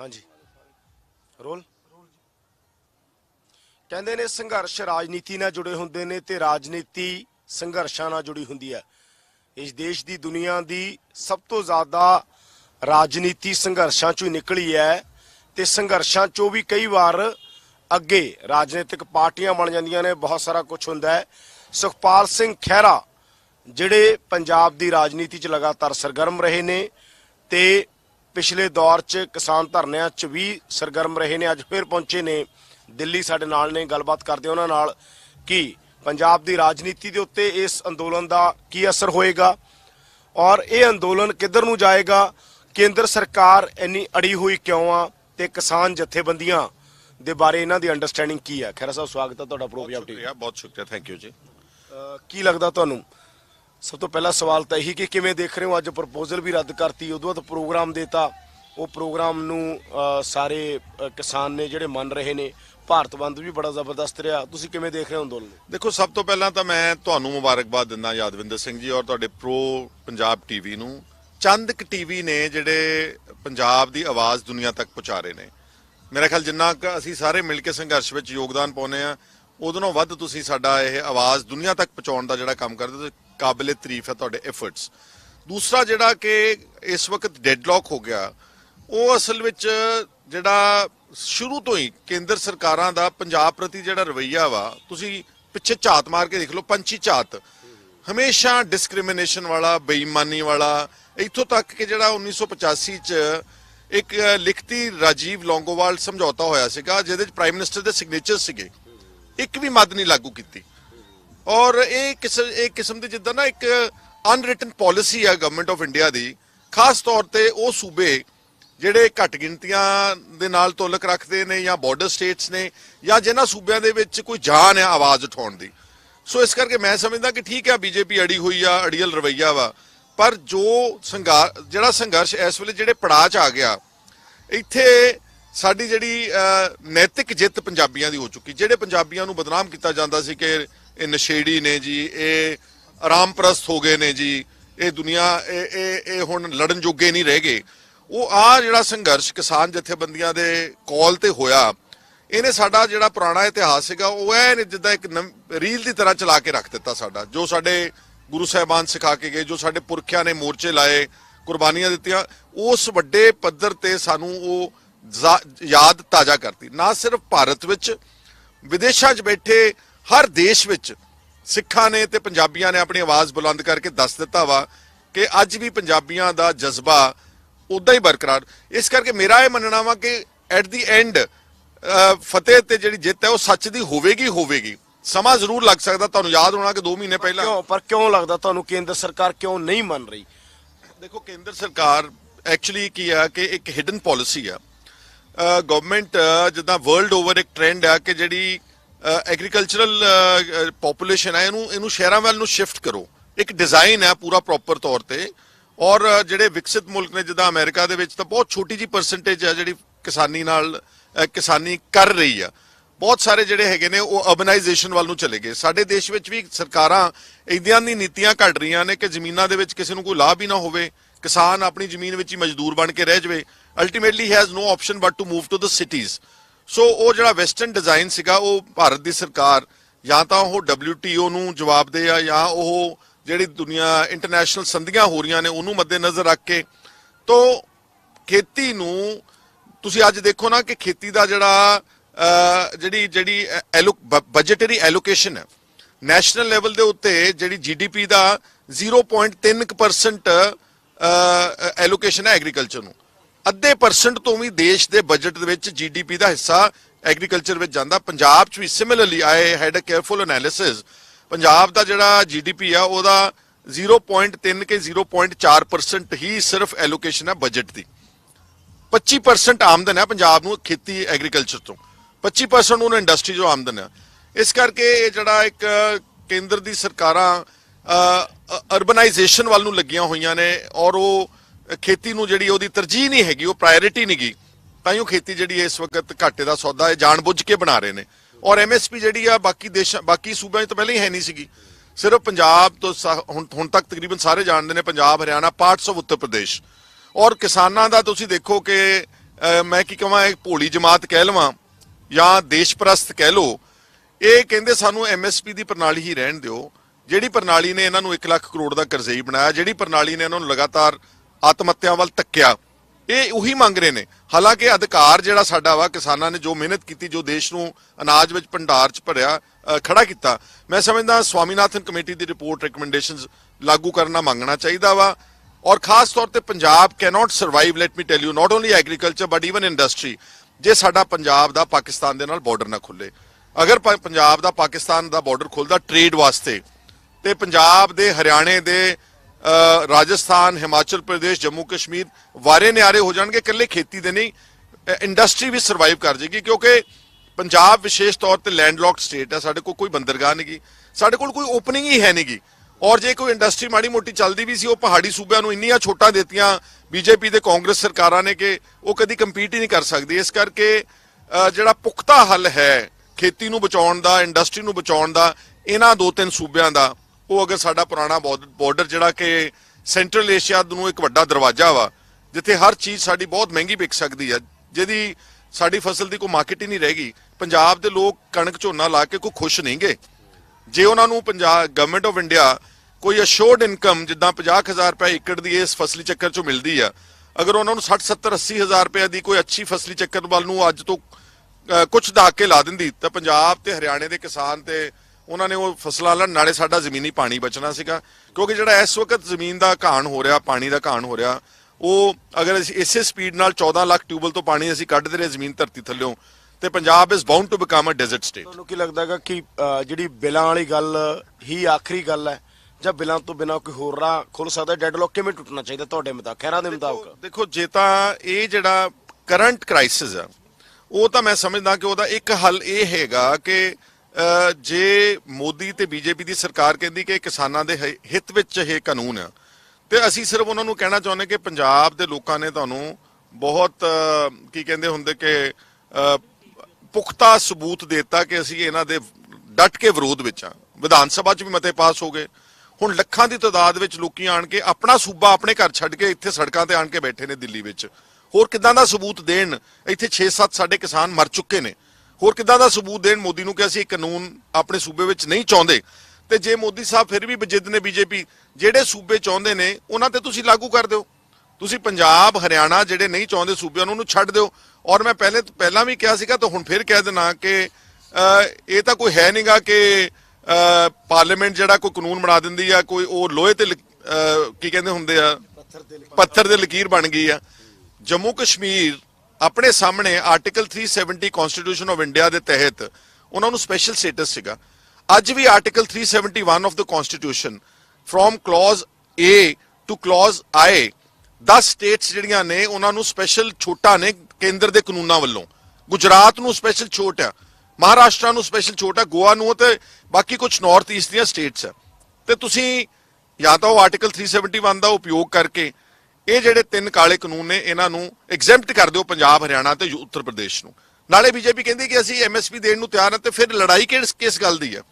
ਹਾਂਜੀ। ਰੋਲ? ਕਹਿੰਦੇ ਨੇ ਸੰਘਰਸ਼ ਰਾਜਨੀਤੀ ਨਾਲ ਜੁੜੇ ਹੁੰਦੇ ਨੇ ਤੇ ਰਾਜਨੀਤੀ ਸੰਘਰਸ਼ਾਂ ਨਾਲ ਜੁੜੀ ਹੁੰਦੀ ਹੈ। ਇਸ ਦੇਸ਼ ਦੀ ਦੁਨੀਆ ਦੀ ਸਭ ਤੋਂ ਜ਼ਿਆਦਾ ਰਾਜਨੀਤੀ ਸੰਘਰਸ਼ਾਂ ਚੋਂ ਹੀ ਨਿਕਲੀ ਹੈ ਤੇ ਸੰਘਰਸ਼ਾਂ ਚੋਂ ਵੀ ਕਈ ਵਾਰ ਅੱਗੇ ਰਾਜਨੀਤਿਕ ਪਾਰਟੀਆਂ ਬਣ ਜਾਂਦੀਆਂ ਨੇ, ਬਹੁਤ ਸਾਰਾ ਕੁਝ ਹੁੰਦਾ ਹੈ। ਸੁਖਪਾਲ ਸਿੰਘ ਖਹਿਰਾ ਜਿਹੜੇ ਪੰਜਾਬ ਦੀ ਰਾਜਨੀਤੀ 'ਚ ਲਗਾਤਾਰ ਸਰਗਰਮ ਰਹੇ ਨੇ ਤੇ ਪਿਛਲੇ ਦੌਰ 'ਚ ਕਿਸਾਨ ਧਰਨਿਆਂ 'ਚ ਵੀ ਸਰਗਰਮ ਰਹੇ ਨੇ ਅੱਜ ਫਿਰ ਪਹੁੰਚੇ ਨੇ। ਦਿੱਲੀ ਸਾਡੇ ਨਾਲ ਨੇ ਗੱਲਬਾਤ ਕਰਦੇ ਉਹਨਾਂ ਨਾਲ ਕਿ ਪੰਜਾਬ ਦੀ ਰਾਜਨੀਤੀ ਦੇ ਉੱਤੇ ਇਸ ਅੰਦੋਲਨ ਦਾ ਕੀ ਅਸਰ ਹੋਏਗਾ ਔਰ ਇਹ ਅੰਦੋਲਨ ਕਿੱਧਰ ਨੂੰ ਜਾਏਗਾ? ਕੇਂਦਰ ਸਰਕਾਰ ਇੰਨੀ ਅੜੀ ਹੋਈ ਕਿਉਂ ਆ ਤੇ ਕਿਸਾਨ ਜਥੇਬੰਦੀਆਂ ਦੇ ਬਾਰੇ ਇਹਨਾਂ ਦੀ ਅੰਡਰਸਟੈਂਡਿੰਗ ਕੀ ਹੈ ਖੈਰਾ ਸਾਹਿਬ ਸਵਾਗਤ ਹੈ ਤੁਹਾਡਾ ਪ੍ਰੋਗਰਾਮ ਸ਼ੁਕਰੀਆ ਬਹੁਤ ਸ਼ੁਕਰੀਆ ਥੈਂਕ ਯੂ ਜੀ। ਕੀ ਲੱਗਦਾ ਤੁਹਾਨੂੰ? ਸਭ ਤੋਂ ਪਹਿਲਾ ਸਵਾਲ ਤਾਂ ਇਹੀ ਕਿ ਕਿਵੇਂ ਦੇਖ ਰਹੇ ਹੋ? ਅੱਜ ਪ੍ਰਪੋਜ਼ਲ ਵੀ ਰੱਦ ਕਰਤੀ, ਉਦੋਂ ਬਾਅਦ ਪ੍ਰੋਗਰਾਮ ਦੇਤਾ। ਉਹ ਪ੍ਰੋਗਰਾਮ ਨੂੰ ਸਾਰੇ ਕਿਸਾਨ ਨੇ ਜਿਹੜੇ ਮੰਨ ਰਹੇ ਨੇ, ਭਾਰਤ ਬੰਦ ਵੀ ਬੜਾ ਜ਼ਬਰਦਸਤ ਰਿਹਾ। ਤੁਸੀਂ ਕਿਵੇਂ ਦੇਖ ਰਹੇ ਹੋ ਅੰਦੋਲਨ ਦੇਖੋ, ਸਭ ਤੋਂ ਪਹਿਲਾਂ ਤਾਂ ਮੈਂ ਤੁਹਾਨੂੰ ਮੁਬਾਰਕਬਾਦ ਦਿੰਦਾ ਯਾਦਵਿੰਦਰ ਸਿੰਘ ਜੀ ਔਰ ਤੁਹਾਡੇ ਪ੍ਰੋ ਪੰਜਾਬ ਟੀਵੀ ਨੂੰ। ਚੰਦਕ ਟੀਵੀ ਨੇ ਜਿਹੜੇ ਪੰਜਾਬ ਦੀ ਆਵਾਜ਼ ਦੁਨੀਆ ਤੱਕ ਪਹੁੰਚਾ ਰਹੇ ਨੇ। ਮੇਰਾ ਖਿਆਲ ਜਿੰਨਾ ਕੁ ਅਸੀਂ ਸਾਰੇ ਮਿਲ ਕੇ ਸੰਘਰਸ਼ ਵਿੱਚ ਯੋਗਦਾਨ ਪਾਉਨੇ ਆ ਉਦੋਂ ਨਾਲੋਂ ਵੱਧ ਤੁਸੀਂ ਸਾਡਾ ਇਹ ਆਵਾਜ਼ ਦੁਨੀਆ ਤੱਕ ਪਹੁੰਚਾਉਣ ਦਾ ਜਿਹੜਾ ਕੰਮ ਕਰਦੇ ਕਾਬਲੇ ਤਾਰੀਫ ਹੈ ਤੁਹਾਡੇ ਐਫਰਟਸ ਦੂਸਰਾ ਜਿਹੜਾ ਕਿ ਇਸ ਵਕਤ ਡੈਡਲੌਕ ਹੋ ਗਿਆ, ਉਹ ਅਸਲ ਵਿੱਚ ਜਿਹੜਾ ਸ਼ੁਰੂ ਤੋਂ ਹੀ ਕੇਂਦਰ ਸਰਕਾਰਾਂ ਦਾ ਪੰਜਾਬ ਪ੍ਰਤੀ ਜਿਹੜਾ ਰਵੱਈਆ ਵਾ, ਤੁਸੀਂ ਪਿੱਛੇ ਝਾਤ ਮਾਰ ਕੇ ਦੇਖ ਲਓ, ਪੰਛੀ ਝਾਤ। ਹਮੇਸ਼ਾ ਡਿਸਕ੍ਰਿਮੀਨੇਸ਼ਨ ਵਾਲਾ, ਬੇਈਮਾਨੀ ਵਾਲਾ, ਇੱਥੋਂ ਤੱਕ ਕਿ ਜਿਹੜਾ 1985 ਚ ਇੱਕ ਲਿਖਤੀ ਰਾਜੀਵ ਲੌਂਗੋਵਾਲ ਸਮਝੌਤਾ ਹੋਇਆ ਸੀਗਾ, ਜਿਹਦੇ ਚ ਪ੍ਰਾਈਮ ਮਿਨਿਸਟਰ ਦੇ ਸਿਗਨੇਚਰ ਸੀਗੇ। ਇੱਕ ਵੀ ਮੱਦ ਨਹੀਂ ਲਾਗੂ ਕੀਤੀ। ਔਰ ਇਹ ਕਿਸਮ ਇਹ ਕਿਸਮ ਦੀ ਜਿੱਦਾਂ ਨਾ ਇੱਕ ਅਨਰਿਟਨ ਪਾਲਿਸੀ ਆ ਗਵਰਨਮੈਂਟ ਆਫ ਇੰਡੀਆ ਦੀ, ਖਾਸ ਤੌਰ ਤੇ ਉਹ ਸੂਬੇ ਜਿਹੜੇ ਘੱਟ ਗਿਣਤੀਆਂ ਦੇ ਨਾਲ ਤੁਲਕ ਰੱਖਦੇ ਨੇ ਜਾਂ ਬਾਰਡਰ ਸਟੇਟਸ ਨੇ ਜਾਂ ਜਿਨ੍ਹਾਂ ਸੂਬਿਆਂ ਦੇ ਵਿੱਚ ਕੋਈ ਜਾਨ ਹੈ ਆਵਾਜ਼ ਉਠਾਉਣ ਦੀ। ਸੋ ਇਸ ਕਰਕੇ ਮੈਂ ਸਮਝਦਾ ਕਿ ਠੀਕ ਹੈ ਬੀਜੇਪੀ ਅੜੀ ਹੋਈ ਆ, ਅੜੀਅਲ ਰਵਈਆ ਵਾ, ਪਰ ਜੋ ਸੰਘਰਸ਼ ਜਿਹੜਾ ਸੰਘਰਸ਼ ਇਸ ਵੇਲੇ ਜਿਹੜੇ ਪੜਾਅ 'ਚ ਆ ਗਿਆ, ਇੱਥੇ ਸਾਡੀ ਜਿਹੜੀ ਨੈਤਿਕ ਜਿੱਤ ਪੰਜਾਬੀਆਂ ਦੀ ਹੋ ਚੁੱਕੀ, ਜਿਹੜੇ ਪੰਜਾਬੀਆਂ ਨੂੰ ਬਦਨਾਮ ਕੀਤਾ ਜਾਂਦਾ ਸੀ ਕਿ ਇਹ ਨਸ਼ੇੜੀ ਨੇ ਜੀ, ਇਹ ਆਰਾਮਪ੍ਰਸਤ ਹੋ ਗਏ ਨੇ ਜੀ, ਇਹ ਦੁਨੀਆ, ਇਹ ਇਹ ਇਹ ਹੁਣ ਲੜਨ ਜੋਗੇ ਨਹੀਂ ਰਹਿ ਗਏ। ਉਹ ਆ ਜਿਹੜਾ ਸੰਘਰਸ਼ ਕਿਸਾਨ ਜਥੇਬੰਦੀਆਂ ਦੇ ਕਾਲ ਤੇ ਹੋਇਆ, ਇਹਨੇ ਸਾਡਾ ਜਿਹੜਾ ਪੁਰਾਣਾ ਇਤਿਹਾਸ ਸੀਗਾ, ਉਹ ਐ ਜਿੱਦਾਂ ਇੱਕ ਨਵ- ਰੀਲ ਦੀ ਤਰ੍ਹਾਂ ਚਲਾ ਕੇ ਰੱਖ ਦਿੱਤਾ ਸਾਡਾ, ਜੋ ਸਾਡੇ ਗੁਰੂ ਸਾਹਿਬਾਨ ਸਿਖਾ ਕੇ ਗਏ, ਜੋ ਸਾਡੇ ਪੁਰਖਿਆਂ ਨੇ ਮੋਰਚੇ ਲਾਏ, ਕੁਰਬਾਨੀਆਂ ਦਿੱਤੀਆਂ, ਉਸ ਵੱਡੇ ਪੱਧਰ ਤੇ ਸਾਨੂੰ ਉਹ ਯਾਦ ਤਾਜ਼ਾ ਕਰਤੀ। ਨਾ ਸਿਰਫ ਭਾਰਤ ਵਿੱਚ, ਵਿਦੇਸ਼ਾਂ 'ਚ ਬੈਠੇ ਹਰ ਦੇਸ਼ ਵਿੱਚ ਸਿੱਖਾਂ ਨੇ ਤੇ ਪੰਜਾਬੀਆਂ ਨੇ ਆਪਣੀ ਆਵਾਜ਼ ਬੁਲੰਦ ਕਰਕੇ ਦੱਸ ਦਿੱਤਾ ਵਾ ਕਿ ਅੱਜ ਵੀ ਪੰਜਾਬੀਆਂ ਦਾ ਜਜ਼ਬਾ ਉਦਾਂ ਹੀ ਬਰਕਰਾਰ। ਇਸ ਕਰਕੇ ਮੇਰਾ ਇਹ ਮੰਨਣਾ ਵਾ ਕਿ ਐਟ ਦੀ ਐਂਡ ਫਤਿਹ ਤੇ ਜਿਹੜੀ ਜਿੱਤ ਹੈ ਉਹ ਸੱਚ ਦੀ ਹੋਵੇਗੀ ਹੋਵੇਗੀ। ਸਮਾਂ ਜ਼ਰੂਰ ਲੱਗ ਸਕਦਾ ਤੁਹਾਨੂੰ ਯਾਦ ਹੋਣਾ ਕਿ 2 ਮਹੀਨੇ ਪਹਿਲਾਂ ਕਿਉਂ ਪਰ ਕਿਉਂ ਲੱਗਦਾ ਤੁਹਾਨੂੰ ਕੇਂਦਰ ਸਰਕਾਰ ਕਿਉਂ ਨਹੀਂ ਮੰਨ ਰਹੀ? ਦੇਖੋ ਕੇਂਦਰ ਸਰਕਾਰ ਐਕਚੁਅਲੀ ਕੀ ਆ ਕਿ ਇੱਕ ਹਿਡਨ ਪਾਲਿਸੀ ਆ। ਗਵਰਨਮੈਂਟ ਜਿੱਦਾਂ ਵਰਲਡ ਓਵਰ ਇੱਕ ਟ੍ਰੈਂਡ ਆ ਕਿ ਜਿਹੜੀ ਐਗਰੀਕਲਚਰਲ ਪੋਪੂਲੇਸ਼ਨ ਹੈ, ਇਹਨੂੰ ਇਹਨੂੰ ਸ਼ਹਿਰਾਂ ਵੱਲ ਨੂੰ ਸ਼ਿਫਟ ਕਰੋ। ਇੱਕ ਡਿਜ਼ਾਈਨ ਹੈ ਪੂਰਾ ਪ੍ਰੋਪਰ ਤੌਰ ਤੇ। ਔਰ ਜਿਹੜੇ ਵਿਕਸਿਤ ਮੁਲਕ ਨੇ, ਜਿੱਦਾਂ ਅਮਰੀਕਾ ਦੇ ਵਿੱਚ, ਤਾਂ ਬਹੁਤ ਛੋਟੀ ਜੀ ਪਰਸੈਂਟੇਜ ਹੈ ਜਿਹੜੀ ਕਿਸਾਨੀ ਨਾਲ ਕਿਸਾਨੀ ਕਰ ਰਹੀ ਆ। ਬਹੁਤ ਸਾਰੇ ਜਿਹੜੇ ਹੈਗੇ ਨੇ, ਉਹ ਅਰਬਨਾਈਜੇਸ਼ਨ ਵੱਲ ਨੂੰ ਚਲੇ ਗਏ। ਸਾਡੇ ਦੇਸ਼ ਵਿੱਚ ਵੀ ਸਰਕਾਰਾਂ ਇਦਾਂ ਦੀ ਨੀਤੀਆਂ ਘੜ ਰਹੀਆਂ ਨੇ ਕਿ ਜ਼ਮੀਨਾਂ ਦੇ ਵਿੱਚ ਕਿਸੇ ਨੂੰ ਕੋਈ ਲਾਭ ਹੀ ਨਾ ਹੋਵੇ, ਕਿਸਾਨ ਆਪਣੀ ਜ਼ਮੀਨ ਵਿੱਚ ਹੀ ਮਜ਼ਦੂਰ ਬਣ ਕੇ ਰਹਿ ਜਾਵੇ। Ultimately has no option but to move to the cities so ਉਹ ਜਿਹੜਾ ਵੈਸਟਰਨ ਡਿਜ਼ਾਈਨ ਸੀਗਾ ਉਹ ਭਾਰਤ ਦੀ ਸਰਕਾਰ ਜਾਂ ਤਾਂ ਉਹ WTO ਨੂੰ ਜਵਾਬ ਦੇ ਆ ਜਾਂ ਉਹ ਜਿਹੜੀ ਦੁਨੀਆ ਇੰਟਰਨੈਸ਼ਨਲ ਸੰਧੀਆਂ ਹੋ ਰਹੀਆਂ ਨੇ ਉਹਨੂੰ ਮੱਦੇਨਜ਼ਰ ਰੱਖ ਕੇ ਤੋਂ ਖੇਤੀ ਨੂੰ ਤੁਸੀਂ ਅੱਜ ਦੇਖੋ ਨਾ ਕਿ ਖੇਤੀ ਦਾ ਜਿਹੜਾ ਅਹ, ਜਿਹੜੀ ਜਿਹੜੀ ਬਜਟਰੀ ਐਲੋਕੇਸ਼ਨ ਹੈ ਨੈਸ਼ਨਲ ਲੈਵਲ ਦੇ ਉੱਤੇ ਜਿਹੜੀ ਜੀਡੀਪੀ ਦਾ 0.3% ਐਲੋਕੇਸ਼ਨ ਹੈ ਐਗਰੀਕਲਚਰ ਨੂੰ। ਅੱਧੇ ਪਰਸੈਂਟ ਤੋਂ ਵੀ ਦੇਸ਼ ਦੇ ਬਜਟ ਦੇ ਵਿੱਚ ਜੀਡੀਪੀ ਦਾ ਹਿੱਸਾ ਐਗਰੀਕਲਚਰ ਵਿੱਚ ਜਾਂਦਾ। ਪੰਜਾਬ 'ਚ ਵੀ similarly I had a careful analysis Punjab ਦਾ ਜਿਹੜਾ ਜੀਡੀਪੀ ਆ, ਉਹਦਾ 0.3 ਕੇ 0.4% ਹੀ ਸਿਰਫ ਐਲੋਕੇਸ਼ਨ ਹੈ ਬਜਟ ਦੀ। 25% ਆਮਦਨ ਹੈ ਪੰਜਾਬ ਨੂੰ ਖੇਤੀ ਐਗਰੀਕਲਚਰ ਤੋਂ। 25% ਉਹਨੂੰ ਇੰਡਸਟਰੀ ਜੋ ਆਮਦਨ ਹੈ ਇਸ ਕਰਕੇ ਇਹ ਜਿਹੜਾ ਇੱਕ ਕੇਂਦਰ ਦੀ ਸਰਕਾਰਾਂ ਅਰਬਨਾਈਜੇਸ਼ਨ ਵੱਲ ਨੂੰ ਲੱਗੀਆਂ ਹੋਈਆਂ ਨੇ ਔਰ ਉਹ ਖੇਤੀ ਨੂੰ ਜਿਹੜੀ ਉਹਦੀ ਤਰਜੀਹ ਨਹੀਂ ਹੈਗੀ, ਉਹ ਪ੍ਰਾਇੋਰਟੀ ਨਹੀਂ ਗੀ। ਤਾਂ ਹੀ ਉਹ ਖੇਤੀ ਜਿਹੜੀ ਇਸ ਵਕਤ ਘਾਟੇ ਦਾ ਸੌਦਾ ਹੈ ਜਾਣਬੁੱਝ ਕੇ ਬਣਾ ਰਹੇ ਨੇ। ਔਰ ਐਮਐਸਪੀ ਜਿਹੜੀ ਆ, ਬਾਕੀ ਦੇਸ਼ਾਂ, ਬਾਕੀ ਸੂਬਿਆਂ 'ਚ ਤਾਂ ਪਹਿਲਾਂ ਹੀ ਹੈ ਨਹੀਂ ਸੀਗੀ। ਸਿਰਫ ਪੰਜਾਬ ਤੋਂ ਸਾ- ਹੁਣ ਹੁਣ ਤੱਕ ਤਕਰੀਬਨ ਸਾਰੇ ਜਾਣਦੇ ਨੇ ਪੰਜਾਬ, ਹਰਿਆਣਾ ਪਾਰਟਸ ਆਫ ਉੱਤਰ ਪ੍ਰਦੇਸ਼। ਔਰ ਕਿਸਾਨਾਂ ਦਾ ਤੁਸੀਂ ਦੇਖੋ ਕਿ ਮੈਂ ਕੀ ਕਹਾਂ ਇਹ ਭੋਲੀ ਜਮਾਤ ਕਹਿ ਲਵਾਂ ਜਾਂ ਦੇਸ਼ਪ੍ਰਸਤ ਕਹਿ ਲੋ ਇਹ ਕਹਿੰਦੇ ਸਾਨੂੰ ਐਮਐਸਪੀ ਦੀ ਪ੍ਰਣਾਲੀ ਹੀ ਰਹਿਣ ਦਿਓ। ਜਿਹੜੀ ਪ੍ਰਣਾਲੀ ਨੇ ਇਹਨਾਂ ਨੂੰ 1 ਲੱਖ ਕਰੋੜ ਦਾ ਕਰਜ਼ਈ ਬਣਾਇਆ, ਜਿਹੜੀ ਪ੍ਰਣਾਲੀ ਨੇ ਇਹਨਾਂ ਨੂੰ ਲਗਾਤਾਰ ਆਤਮ ਹੱਤਿਆ ਵੱਲ ਧੱਕਿਆ। ਇਹ ਉਹੀ ਮੰਗ ਰਹੇ ਨੇ। ਹਾਲਾਂਕਿ ਅਧਿਕਾਰ ਜਿਹੜਾ ਸਾਡਾ ਵਾ ਕਿਸਾਨਾਂ ਨੇ ਜੋ ਮਿਹਨਤ ਕੀਤੀ ਜੋ ਦੇਸ਼ ਨੂੰ ਅਨਾਜ ਵਿੱਚ ਭੰਡਾਰ ਚ ਭਰਿਆ ਅ, ਖੜਾ ਕੀਤਾ ਮੈਂ ਸਮਝਦਾ ਸਵਾਮੀਨਾਥਨ ਕਮੇਟੀ ਦੀ ਰਿਪੋਰਟ ਰეკਮੈਂਡੇਸ਼ਨਸ ਲਾਗੂ ਕਰਨਾ ਮੰਗਣਾ ਚਾਹੀਦਾ ਵਾ। ਔਰ ਖਾਸ ਤੌਰ ਤੇ Punjab cannot survive let me tell you not only agriculture but even industry ਜੇ ਸਾਡਾ ਪੰਜਾਬ ਦਾ ਪਾਕਿਸਤਾਨ ਦੇ ਨਾਲ ਬਾਰਡਰ ਨਾ ਖੁੱਲੇ। ਅਗਰ ਪੰਜਾਬ ਦਾ ਪਾਕਿਸਤਾਨ ਦਾ ਬਾਰਡਰ ਖੁੱਲਦਾ ਟ੍ਰੇਡ ਵਾਸਤੇ ਤੇ ਪੰਜਾਬ ਦੇ ਹਰਿਆਣੇ ਦੇ ਰਾਜਸਥਾਨ, ਹਿਮਾਚਲ ਪ੍ਰਦੇਸ਼, ਜੰਮੂ ਕਸ਼ਮੀਰ ਵਾਰੇ ਨਿਆਰੇ ਹੋ ਜਾਣਗੇ, ਇਕੱਲੇ ਖੇਤੀ ਦੇ ਨਹੀਂ ਇੰਡਸਟਰੀ ਵੀ ਸਰਵਾਈਵ ਕਰ ਜੇਗੀ, ਕਿਉਂਕਿ ਪੰਜਾਬ ਵਿਸ਼ੇਸ਼ ਤੌਰ ਤੇ ਲੈਂਡਲੌਕਡ ਸਟੇਟ ਹੈ ਸਾਡੇ ਕੋਲ ਕੋਈ ਬੰਦਰਗਾਹ ਨਹੀਂਗੀ ਸਾਡੇ ਕੋਲ ਕੋਈ ਓਪਨਿੰਗ ਹੀ ਹੈ ਨਹੀਂਗੀ ਔਰ ਜੇ ਕੋਈ ਇੰਡਸਟਰੀ ਮਾੜੀ ਮੋਟੀ ਚੱਲਦੀ ਵੀ ਸੀ, ਉਹ ਪਹਾੜੀ ਸੂਬਿਆਂ ਨੂੰ ਇੰਨੀਆਂ ਛੋਟਾਂ ਦਿੱਤੀਆਂ ਬੀਜੇਪੀ ਤੇ ਕਾਂਗਰਸ ਸਰਕਾਰਾਂ ਨੇ ਕਿ ਉਹ ਕਦੀ ਕੰਪੀਟ ਹੀ ਨਹੀਂ ਕਰ ਸਕਦੀ, ਇਸ ਕਰਕੇ ਜਿਹੜਾ ਪੁਖਤਾ ਹੱਲ ਹੈ ਖੇਤੀ ਨੂੰ ਬਚਾਉਣ ਦਾ ਇੰਡਸਟਰੀ ਨੂੰ ਬਚਾਉਣ ਦਾ, ਇਹਨਾਂ ਦੋ ਤਿੰਨ ਸੂਬਿਆਂ ਦਾ ਉਹ ਅਗਰ ਸਾਡਾ ਪੁਰਾਣਾ ਬਾਰਡਰ ਜਿਹੜਾ ਕਿ ਸੈਂਟਰਲ ਏਸ਼ੀਆ ਨੂੰ ਇੱਕ ਵੱਡਾ ਦਰਵਾਜ਼ਾ ਵਾ ਜਿੱਥੇ ਹਰ ਚੀਜ਼ ਸਾਡੀ ਬਹੁਤ ਮਹਿੰਗੀ ਵਿਕ ਸਕਦੀ ਆ ਜਿਹਦੀ ਸਾਡੀ ਫਸਲ ਦੀ ਕੋਈ ਮਾਰਕੀਟ ਹੀ ਨਹੀਂ ਰਹੇਗੀ ਪੰਜਾਬ ਦੇ ਲੋਕ ਕਣਕ ਝੋਨਾ ਲਾ ਕੇ ਕੋਈ ਖੁਸ਼ ਨਹੀਂਗੇ ਜੇ ਉਹਨਾਂ ਨੂੰ ਪੰਜਾਬ ਗਵਰਨਮੈਂਟ ਆਫ ਇੰਡੀਆ ਕੋਈ ਅਸ਼ੋਰਡ ਇਨਕਮ ਜਿੱਦਾਂ 50000 ਰੁਪਏ ਏਕੜ ਦੀ ਇਸ ਫਸਲੀ ਚੱਕਰ ਚੋਂ ਮਿਲਦੀ ਆ ਅਗਰ ਉਹਨਾਂ ਨੂੰ 60 70 80000 ਰੁਪਏ ਦੀ ਕੋਈ ਅੱਛੀ ਫਸਲੀ ਚੱਕਰ ਵੱਲ ਨੂੰ ਅੱਜ ਤੋਂ ਅ, ਕੁਝ ਦਹਾਕੇ ਲਾ ਦਿੰਦੀ ਤਾਂ ਪੰਜਾਬ ਤੇ ਹਰਿਆਣੇ ਦੇ ਕਿਸਾਨ ਤੇ ਉਹਨਾਂ ਨੇ ਉਹ ਫਸਲਾਂ ਲੈਣ ਨਾਲੇ ਸਾਡਾ ਜ਼ਮੀਨੀ ਪਾਣੀ ਬਚਣਾ ਸੀਗਾ। ਕਿਉਂਕਿ ਜਿਹੜਾ ਇਸ ਵਕਤ ਜ਼ਮੀਨ ਦਾ ਘਾਣ ਹੋ ਰਿਹਾ ਪਾਣੀ ਦਾ ਘਾਣ ਹੋ ਰਿਹਾ ਉਹ ਅਗਰ ਇਸੇ ਸਪੀਡ ਨਾਲ 14 ਲੱਖ ਟਿਊਬਲ ਤੋਂ ਪਾਣੀ ਅਸੀਂ ਕੱਢਦੇ ਰਹੇ ਜ਼ਮੀਨ ਧਰਤੀ ਥੱਲਿਓਂ ਤੇ Punjab is bound to become a desert state ਤੁਹਾਨੂੰ ਕੀ ਲੱਗਦਾ ਹੈਗਾ ਕਿ ਜਿਹੜੀ ਬਿਲਾਂ ਵਾਲੀ ਗੱਲ ਹੀ ਆਖਰੀ ਗੱਲ ਹੈ ਜਾਂ ਬਿਲਾਂ ਤੋਂ ਬਿਨਾਂ ਕੋਈ ਹੋਰ ਰਾਹ ਖੁੱਲ ਸਕਦਾ ਡੈਡਲੌਕ ਕਿਵੇਂ ਟੁੱਟਣਾ ਚਾਹੀਦਾ ਤੁਹਾਡੇ ਮੁਤਾਬਕ ਖੈਰਾਂ ਦੇ ਮੁਤਾਬਕ? ਦੇਖੋ ਜੇ ਤਾਂ ਇਹ ਜਿਹੜਾ ਕਰੰਟ ਕ੍ਰਾਈਸਿਸ ਆ ਉਹ ਤਾਂ ਮੈਂ ਸਮਝਦਾ ਕਿ ਉਹਦਾ ਇੱਕ ਹੱਲ ਇਹ ਹੈਗਾ ਕਿ ਜੇ ਮੋਦੀ ਤੇ ਬੀਜੇਪੀ ਦੀ ਸਰਕਾਰ ਕਹਿੰਦੀ ਕਿ ਕਿਸਾਨਾਂ ਦੇ ਹਿੱਤ ਵਿੱਚ ਇਹ ਕਾਨੂੰਨ ਆ, ਤੇ ਅਸੀਂ ਸਿਰਫ ਉਹਨਾਂ ਨੂੰ ਕਹਿਣਾ ਚਾਹੁੰਦੇ ਕਿ ਪੰਜਾਬ ਦੇ ਲੋਕਾਂ ਨੇ ਤੁਹਾਨੂੰ ਬਹੁਤ ਕੀ ਕਹਿੰਦੇ ਹੁੰਦੇ ਕਿ ਪੁਖਤਾ ਸਬੂਤ ਦਿੱਤਾ ਕਿ ਅਸੀਂ ਇਹਨਾਂ ਦੇ ਡਟ ਕੇ ਵਿਰੋਧ ਵਿੱਚ ਆ। ਵਿਧਾਨ ਸਭਾ 'ਚ ਵੀ ਮਤੇ ਪਾਸ ਹੋ ਗਏ। ਹੁਣ ਲੱਖਾਂ ਦੀ ਤਾਦਾਦ ਵਿੱਚ ਲੋਕੀ ਆਣ ਕੇ ਆਪਣਾ ਸੂਬਾ ਆਪਣੇ ਘਰ ਛੱਡ ਕੇ ਇੱਥੇ ਸੜਕਾਂ ਤੇ ਆਣ ਕੇ ਬੈਠੇ ਨੇ ਦਿੱਲੀ ਵਿੱਚ। ਹੋਰ ਕਿਦਾਂ ਦਾ ਸਬੂਤ ਦੇਣ? ਇੱਥੇ 6-7 ਸਾਡੇ ਕਿਸਾਨ ਮਰ ਚੁੱਕੇ ਨੇ। ਹੋਰ ਕਿਦਾਂ ਦਾ ਸਬੂਤ ਦੇਣ? ਮੋਦੀ ਨੂੰ ਕਿ ਅਸੀਂ ਇਹ ਕਾਨੂੰਨ ਆਪਣੇ ਸੂਬੇ ਵਿੱਚ ਨਹੀਂ ਚਾਹੁੰਦੇ। ਤੇ ਜੇ ਮੋਦੀ ਸਾਹਿਬ ਫਿਰ ਵੀ ਜਿੱਦ ਨੇ ਬੀਜੇਪੀ ਜਿਹੜੇ ਸੂਬੇ ਚਾਹੁੰਦੇ ਨੇ ਉਹਨਾਂ ਤੇ ਤੁਸੀਂ ਲਾਗੂ ਕਰ ਦਿਓ। ਤੁਸੀਂ ਪੰਜਾਬ ਹਰਿਆਣਾ ਜਿਹੜੇ ਨਹੀਂ ਚਾਹੁੰਦੇ ਸੂਬਿਆਂ ਨੂੰ ਉਹਨੂੰ ਛੱਡ ਦਿਓ। ਔਰ ਮੈਂ ਪਹਿਲੇ ਪਹਿਲਾਂ ਵੀ ਕਿਹਾ ਸੀਗਾ ਤਾਂ ਹੁਣ ਫਿਰ ਕਹਿ ਦੇਣਾ ਕਿ ਇਹ ਤਾਂ ਕੋਈ ਹੈ ਨਹੀਂਗਾ ਕਿ ਪਾਰਲੀਮੈਂਟ ਜਿਹੜਾ ਕੋਈ ਕਾਨੂੰਨ ਬਣਾ ਦਿੰਦੀ ਆ ਕੋਈ ਉਹ ਲੋਹੇ ਤੇ ਕੀ ਕਹਿੰਦੇ ਹੁੰਦੇ ਆ? ਪੱਥਰ ਦੇ ਲਕੀਰ ਬਣ ਗਈ ਆ। ਜੰਮੂ ਕਸ਼ਮੀਰ ਆਪਣੇ ਸਾਹਮਣੇ ਆਰਟੀਕਲ 370 ਕਨਸਟੀਟਿਊਸ਼ਨ ਆਫ ਇੰਡੀਆ ਦੇ ਤਹਿਤ ਉਹਨਾਂ ਨੂੰ ਸਪੈਸ਼ਲ ਸਟੇਟਸ ਸੀਗਾ। ਅੱਜ ਵੀ article 371 of the constitution from clause A to clause I 10 states ਜਿਹੜੀਆਂ ਨੇ ਉਹਨਾਂ ਨੂੰ ਸਪੈਸ਼ਲ ਛੋਟਾ ਨੇ ਕੇਂਦਰ ਦੇ ਕਾਨੂੰਨਾਂ ਵੱਲੋਂ। ਗੁਜਰਾਤ ਨੂੰ ਸਪੈਸ਼ਲ ਛੋਟ ਆ, ਮਹਾਰਾਸ਼ਟਰ ਨੂੰ ਸਪੈਸ਼ਲ ਛੋਟ ਆ, ਗੋਆ ਨੂੰ ਤੇ ਬਾਕੀ ਕੁਝ ਨਾਰਥ ਈਸਟ ਦੀਆਂ ਸਟੇਟਸ ਆ। ਤੇ ਤੁਸੀਂ ਜਾਂ ਤਾਂ ਉਹ ਆਰਟੀਕਲ 371 ਦਾ ਉਪਯੋਗ ਕਰਕੇ ਇਹ ਜਿਹੜੇ ਤਿੰਨ ਕਾਲੇ ਕਾਨੂੰਨ ਨੇ, ਇਹਨਾਂ ਨੂੰ ਐਗਜ਼ੈਂਪਟ ਕਰ ਦਿਓ ਪੰਜਾਬ, ਹਰਿਆਣਾ ਤੇ ਉੱਤਰ ਪ੍ਰਦੇਸ਼ ਨੂੰ। ਨਾਲੇ ਬੀਜੇਪੀ ਕਹਿੰਦੀ ਕਿ ਅਸੀਂ ਐਮਐਸਪੀ ਦੇਣ ਨੂੰ ਤਿਆਰ ਹਾਂ ਤੇ ਫਿਰ ਲੜਾਈ ਕਿਸ ਕਿਸ ਗੱਲ ਦੀ ਆ?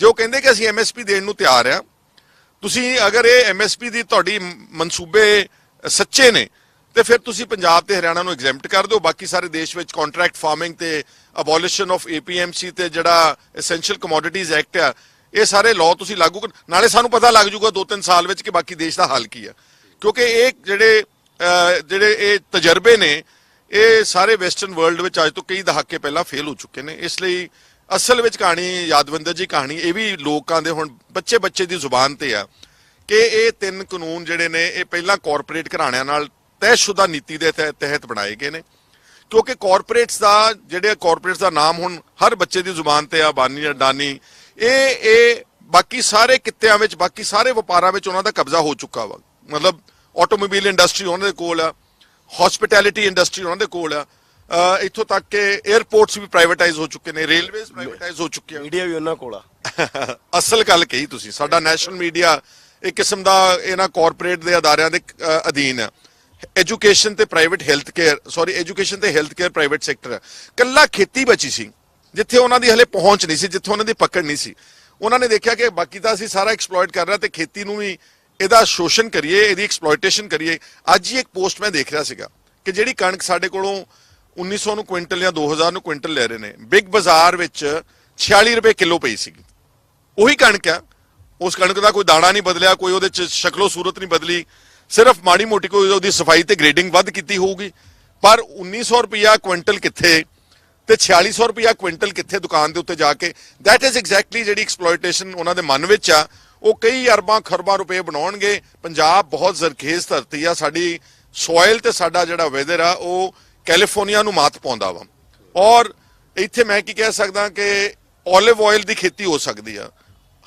ਜੋ ਕਹਿੰਦੇ ਕਿ ਅਸੀਂ ਐਮਐਸਪੀ ਦੇਣ ਨੂੰ ਤਿਆਰ ਆ ਤੁਸੀਂ ਅਗਰ ਇਹ ਐਮਐਸਪੀ ਦੀ ਤੁਹਾਡੀ ਮਨਸੂਬੇ ਸੱਚੇ ਨੇ, ਤੇ ਫਿਰ ਤੁਸੀਂ ਪੰਜਾਬ ਤੇ ਹਰਿਆਣਾ ਨੂੰ ਐਗਜ਼ੈਂਪਟ ਕਰ ਦਿਓ। ਬਾਕੀ ਸਾਰੇ ਦੇਸ਼ ਵਿੱਚ ਕੰਟਰੈਕਟ ਫਾਰਮਿੰਗ ਤੇ ਅਬੋਲਿਸ਼ਨ ਆਫ ਏਪੀਐਮਸੀ ਤੇ ਜਿਹੜਾ ਐਸੈਂਸ਼ੀਅਲ ਕਮੋਡਿਟੀਜ਼ ਐਕਟ ਆ, ਇਹ ਸਾਰੇ ਲਾਅ ਤੁਸੀਂ ਲਾਗੂ ਕਰ ਨਾਲੇ ਸਾਨੂੰ ਪਤਾ ਲੱਗ ਜੂਗਾ 2-3 ਸਾਲ ਵਿੱਚ ਕਿ ਬਾਕੀ ਦੇਸ਼ ਦਾ ਹਾਲ ਕੀ ਆ। ਕਿਉਂਕਿ ਇਹ ਜਿਹੜੇ ਜਿਹੜੇ ਇਹ ਤਜਰਬੇ ਨੇ, ਇਹ ਸਾਰੇ ਵੈਸਟਰਨ ਵਰਲਡ ਵਿੱਚ ਅੱਜ ਤੋਂ ਕਈ ਦਹਾਕੇ ਪਹਿਲਾਂ ਫੇਲ ਹੋ ਚੁੱਕੇ ਨੇ। ਇਸ ਲਈ ਅਸਲ ਵਿੱਚ ਕਹਾਣੀ ਯਾਦਵਿੰਦਰ ਜੀ ਕਹਾਣੀ, ਇਹ ਵੀ ਲੋਕਾਂ ਦੇ ਹੁਣ ਬੱਚੇ ਬੱਚੇ ਦੀ ਜ਼ੁਬਾਨ ਤੇ ਆ ਕਿ ਇਹ ਤਿੰਨ ਕਾਨੂੰਨ ਜਿਹੜੇ ਨੇ, ਇਹ ਪਹਿਲਾਂ ਕਾਰਪੋਰੇਟ ਘਰਾਣਿਆਂ ਨਾਲ ਤੈਅਸ਼ੁਦਾ ਨੀਤੀ ਦੇ ਤਹਿ- ਤਹਿਤ ਬਣਾਏ ਗਏ ਨੇ। ਕਿਉਂਕਿ ਕਾਰਪੋਰੇਟਸ ਦਾ, ਜਿਹੜੇ ਕਾਰਪੋਰੇਟਸ ਦਾ ਨਾਮ ਹੁਣ ਹਰ ਬੱਚੇ ਦੀ ਜ਼ੁਬਾਨ ਤੇ ਆ, ਬਾਨੀ ਅਡਾਨੀ ਇਹ ਇਹ ਬਾਕੀ ਸਾਰੇ ਕਿੱਤਿਆਂ ਵਿੱਚ, ਬਾਕੀ ਸਾਰੇ ਵਪਾਰਾਂ ਵਿੱਚ ਉਹਨਾਂ ਦਾ ਕਬਜ਼ਾ ਹੋ ਚੁੱਕਾ ਵਾ। ਮਤਲਬ ਆਟੋਮੋਬਾਈਲ ਇੰਡਸਟਰੀ ਉਹਨਾਂ ਦੇ ਕੋਲ ਆ ਹਸਪਿਟੈਲਿਟੀ ਇੰਡਸਟਰੀ ਉਹਨਾਂ ਦੇ ਕੋਲ ਆ ਇੱਥੋਂ ਤੱਕ ਕਿ 에ਅਰਪੋਰਟਸ ਵੀ ਪ੍ਰਾਈਵੇਟਾਈਜ਼ ਹੋ ਚੁੱਕੇ ਨੇ ਰੇਲਵੇਜ਼ ਪ੍ਰਾਈਵੇਟਾਈਜ਼ ਹੋ ਚੁੱਕੀਆਂ। ਮੀਡੀਆ ਵੀ ਉਹਨਾਂ ਕੋਲ ਆ। ਅਸਲ ਗੱਲ ਕਹੀ ਤੁਸੀਂ ਸਾਡਾ ਨੈਸ਼ਨਲ ਮੀਡੀਆ ਇੱਕ ਕਿਸਮ ਦਾ ਇਹਨਾਂ ਕਾਰਪੋਰੇਟ ਦੇ ਅਦਾਰਿਆਂ ਦੇ ਅਧੀਨ ਹੈ ਐਜੂਕੇਸ਼ਨ ਤੇ private health care sorry education ਤੇ ਹੈਲਥ ਕੇਅਰ ਪ੍ਰਾਈਵੇਟ ਸੈਕਟਰ ਹੈ ਕੱਲਾ ਖੇਤੀ ਬਚੀ ਸੀ ਜਿੱਥੇ ਉਹਨਾਂ ਦੀ ਹਲੇ ਪਹੁੰਚ ਨਹੀਂ ਸੀ ਜਿੱਥੇ ਉਹਨਾਂ ਦੀ ਪਕੜ ਨਹੀਂ ਸੀ। ਉਹਨਾਂ ਨੇ ਦੇਖਿਆ ਕਿ ਬਾਕੀ ਤਾਂ ਅਸੀਂ ਸਾਰਾ ਐਕਸਪਲੋਇਟ ਕਰ ਰਹੇ ਤੇ ਖੇਤੀ ਨੂੰ ਵੀ ਇਹਦਾ ਸ਼ੋਸ਼ਣ ਕਰੀਏ, ਇਹਦੀ ਐਕਸਪਲੋਇਟੇਸ਼ਨ ਕਰੀਏ। ਅੱਜ ਹੀ ਇੱਕ ਪੋਸਟ ਮੈਂ ਦੇਖ ਰਿਹਾ ਸੀਗਾ ਕਿ ਜਿਹੜੀ ਕਣਕ ਸਾਡੇ ਕੋਲੋਂ 1900 ਨੂੰ ਕੁਇੰਟਲ ਜਾਂ 2000 ਨੂੰ ਕੁਇੰਟਲ ਲੈ ਰਹੇ ਨੇ, ਬਿਗ ਬਾਜ਼ਾਰ ਵਿੱਚ 46 ਰੁਪਏ ਕਿਲੋ ਪਈ ਸੀਗੀ। ਉਹੀ ਕਣਕ ਆ। ਉਸ ਕਣਕ ਦਾ ਕੋਈ ਦਾਣਾ ਨਹੀਂ ਬਦਲਿਆ, ਕੋਈ ਉਹਦੇ ਚ ਸ਼ਕਲੋ ਸੂਰਤ ਨਹੀਂ ਬਦਲੀ। ਸਿਰਫ ਮਾੜੀ ਮੋਟੀ ਕੋਈ ਉਹਦੀ ਸਫ਼ਾਈ ਤੇ ਗ੍ਰੇਡਿੰਗ ਵੱਧ ਕੀਤੀ ਹੋਊਗੀ। ਪਰ 1900 ਰੁਪਿਆ ਕੁਇੰਟਲ ਕਿੱਥੇ ਤੇ 4600 ਰੁਪਿਆ ਕੁਇੰਟਲ ਕਿੱਥੇ ਦੁਕਾਨ ਦੇ ਉੱਤੇ ਜਾ ਕੇ? That ਇਜ਼ ਐਗਜੈਕਟਲੀ ਜਿਹੜੀ ਐਕਸਪਲੋਇਟੇਸ਼ਨ ਉਹਨਾਂ ਦੇ ਮਨ ਵਿੱਚ ਆ। ਉਹ ਕਈ ਅਰਬਾਂ ਖਰਬਾਂ ਰੁਪਏ ਬਣਾਉਣਗੇ। ਪੰਜਾਬ ਬਹੁਤ ਜ਼ਰਖੇਜ਼ ਧਰਤੀ ਆ। ਸਾਡੀ ਸੋਇਲ ਤੇ ਸਾਡਾ ਜਿਹੜਾ ਵੈਦਰ ਆ, ਉਹ ਕੈਲੀਫੋਰਨੀਆ ਨੂੰ ਮਾਤ ਪਾਉਂਦਾ ਵਾ। ਔਰ ਇੱਥੇ ਮੈਂ ਕੀ ਕਹਿ ਸਕਦਾ ਕਿ 올ਿਵ ਆਇਲ ਦੀ ਖੇਤੀ ਹੋ ਸਕਦੀ ਆ।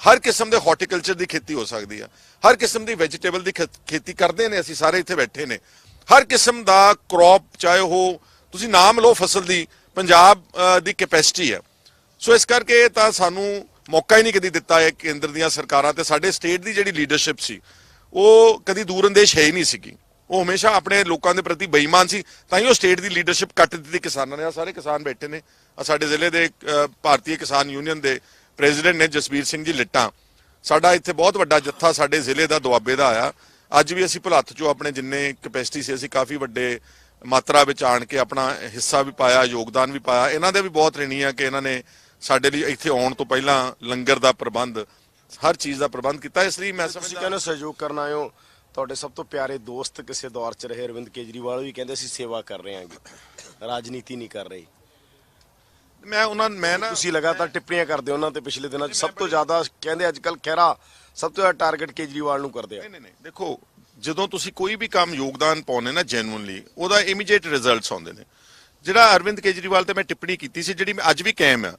ਹਰ ਕਿਸਮ ਦੇ ਹਾਰਟੀਕਲਚਰ ਦੀ ਖੇਤੀ ਹੋ ਸਕਦੀ ਆ। ਹਰ ਕਿਸਮ ਦੀ ਵੈਜੀਟੇਬਲ ਦੀ ਖੇ- ਖੇਤੀ ਕਰਦੇ ਨੇ, ਅਸੀਂ ਸਾਰੇ ਇੱਥੇ ਬੈਠੇ ਨੇ। ਹਰ ਕਿਸਮ ਦਾ ਕ੍ਰੌਪ ਚਾਹੇ ਉਹ ਤੁਸੀਂ ਨਾਮ ਲਓ ਫਸਲ ਦੀ, ਪੰਜਾਬ ਦੀ ਕੈਪੈਸਿਟੀ ਆ। ਸੋ ਇਸ ਕਰਕੇ ਤਾਂ ਸਾਨੂੰ ਮੌਕਾ ਹੀ ਨਹੀਂ ਕਦੀ ਦਿੱਤਾ ਇਹ ਕੇਂਦਰ ਦੀਆਂ ਸਰਕਾਰਾਂ ਤੇ। ਸਾਡੇ ਸਟੇਟ ਦੀ ਜਿਹੜੀ ਲੀਡਰਸ਼ਿਪ ਸੀ, ਉਹ ਕਦੀ ਦੂਰਅੰਦੇਸ਼ ਹੈ ਹੀ ਨਹੀਂ ਸੀਗੀ। ਉਹ ਹਮੇਸ਼ਾ ਆਪਣੇ ਲੋਕਾਂ ਦੇ ਪ੍ਰਤੀ ਬੇਈਮਾਨ ਸੀ। ਤਾਂ ਹੀ ਉਹ ਸਟੇਟ ਦੀ ਲੀਡਰਸ਼ਿਪ ਕੱਟ ਦਿੱਤੀ ਕਿਸਾਨਾਂ ਨੇ। ਆ ਸਾਰੇ ਕਿਸਾਨ ਬੈਠੇ ਨੇ। ਆ ਸਾਡੇ ਜ਼ਿਲ੍ਹੇ ਦੇ ਭਾਰਤੀ ਕਿਸਾਨ ਯੂਨੀਅਨ ਦੇ ਪ੍ਰੈਜ਼ੀਡੈਂਟ ਨੇ ਜਸਵੀਰ ਸਿੰਘ ਜੀ ਲਿੱਟਾਂ। ਸਾਡਾ ਇੱਥੇ ਬਹੁਤ ਵੱਡਾ ਜੱਥਾ ਸਾਡੇ ਜ਼ਿਲ੍ਹੇ ਦਾ ਦੁਆਬੇ ਦਾ ਆਇਆ। ਅੱਜ ਵੀ ਅਸੀਂ ਭੁਲੱਥ ਚੋਂ ਆਪਣੇ ਜਿੰਨੇ ਕਪੈਸਿਟੀ ਸੀ, ਅਸੀਂ ਕਾਫੀ ਵੱਡੇ ਮਾਤਰਾ ਵਿੱਚ ਆਣ ਕੇ ਆਪਣਾ ਹਿੱਸਾ ਵੀ ਪਾਇਆ, ਯੋਗਦਾਨ ਵੀ ਪਾਇਆ। ਇਹਨਾਂ ਦੇ ਵੀ ਬਹੁਤ ਰਣੀ ਆ ਕਿ ਇਹਨਾਂ ਨੇ ਸਾਡੇ ਲਈ ਇੱਥੇ ਆਉਣ ਤੋਂ ਪਹਿਲਾਂ ਲੰਗਰ ਦਾ ਪ੍ਰਬੰਧ ਹਰ ਚੀਜ਼ ਦਾ ਪ੍ਰਬੰਧ ਕੀਤਾ। ਇਸ ਲਈ ਮੈਂ ਤੁਸੀਂ ਸਮਝਦਾ ਕਹਿੰਦੇ ਸਹਿਯੋਗ ਕਰਨ ਹੋ। ਤੁਹਾਡੇ ਸਭ ਤੋਂ ਪਿਆਰੇ ਦੋਸਤ ਕਿਸੇ ਦੌਰ 'ਚ ਰਹੇ ਅਰਵਿੰਦ ਕੇਜਰੀਵਾਲ ਵੀ ਕਹਿੰਦੇ ਅਸੀਂ ਸੇਵਾ ਕਰ ਰਹੇ ਹਾਂ ਰਾਜਨੀਤੀ ਨਹੀਂ ਕਰ ਰਹੇ। ਮੈਂ ਉਹਨਾਂ ਮੈਂ ਨਾ ਤੁਸੀਂ ਲਗਾਤਾਰ ਟਿੱਪਣੀਆਂ ਕਰਦੇ ਹੋ ਉਹਨਾਂ ਤੇ ਪਿਛਲੇ ਦਿਨਾਂ 'ਚ। ਸਭ ਤੋਂ ਜ਼ਿਆਦਾ ਕਹਿੰਦੇ ਅੱਜ ਕੱਲ ਖਹਿਰਾ ਸਭ ਤੋਂ ਜ਼ਿਆਦਾ ਟਾਰਗੇਟ ਕੇਜਰੀਵਾਲ ਨੂੰ ਕਰਦੇ ਆ। ਨਹੀਂ ਨਹੀਂ ਨਹੀਂ ਦੇਖੋ ਜਦੋਂ ਤੁਸੀਂ ਕੋਈ ਵੀ ਕੰਮ ਯੋਗਦਾਨ ਪਾਉਨੇ ਨਾ ਜੈਨੂਇਨਲੀ ਉਹਦਾ ਇਮੀਡੀਏਟ ਰਿਜ਼ਲਟਸ ਆਉਂਦੇ ਨੇ। ਜਿਹੜਾ ਅਰਵਿੰਦ ਕੇਜਰੀਵਾਲ ਤੇ ਮੈਂ ਟਿੱਪਣੀ ਕੀਤੀ ਸੀ ਜਿਹੜੀ ਮੈਂ ਅੱਜ ਵੀ ਕਾਇਮ ਆ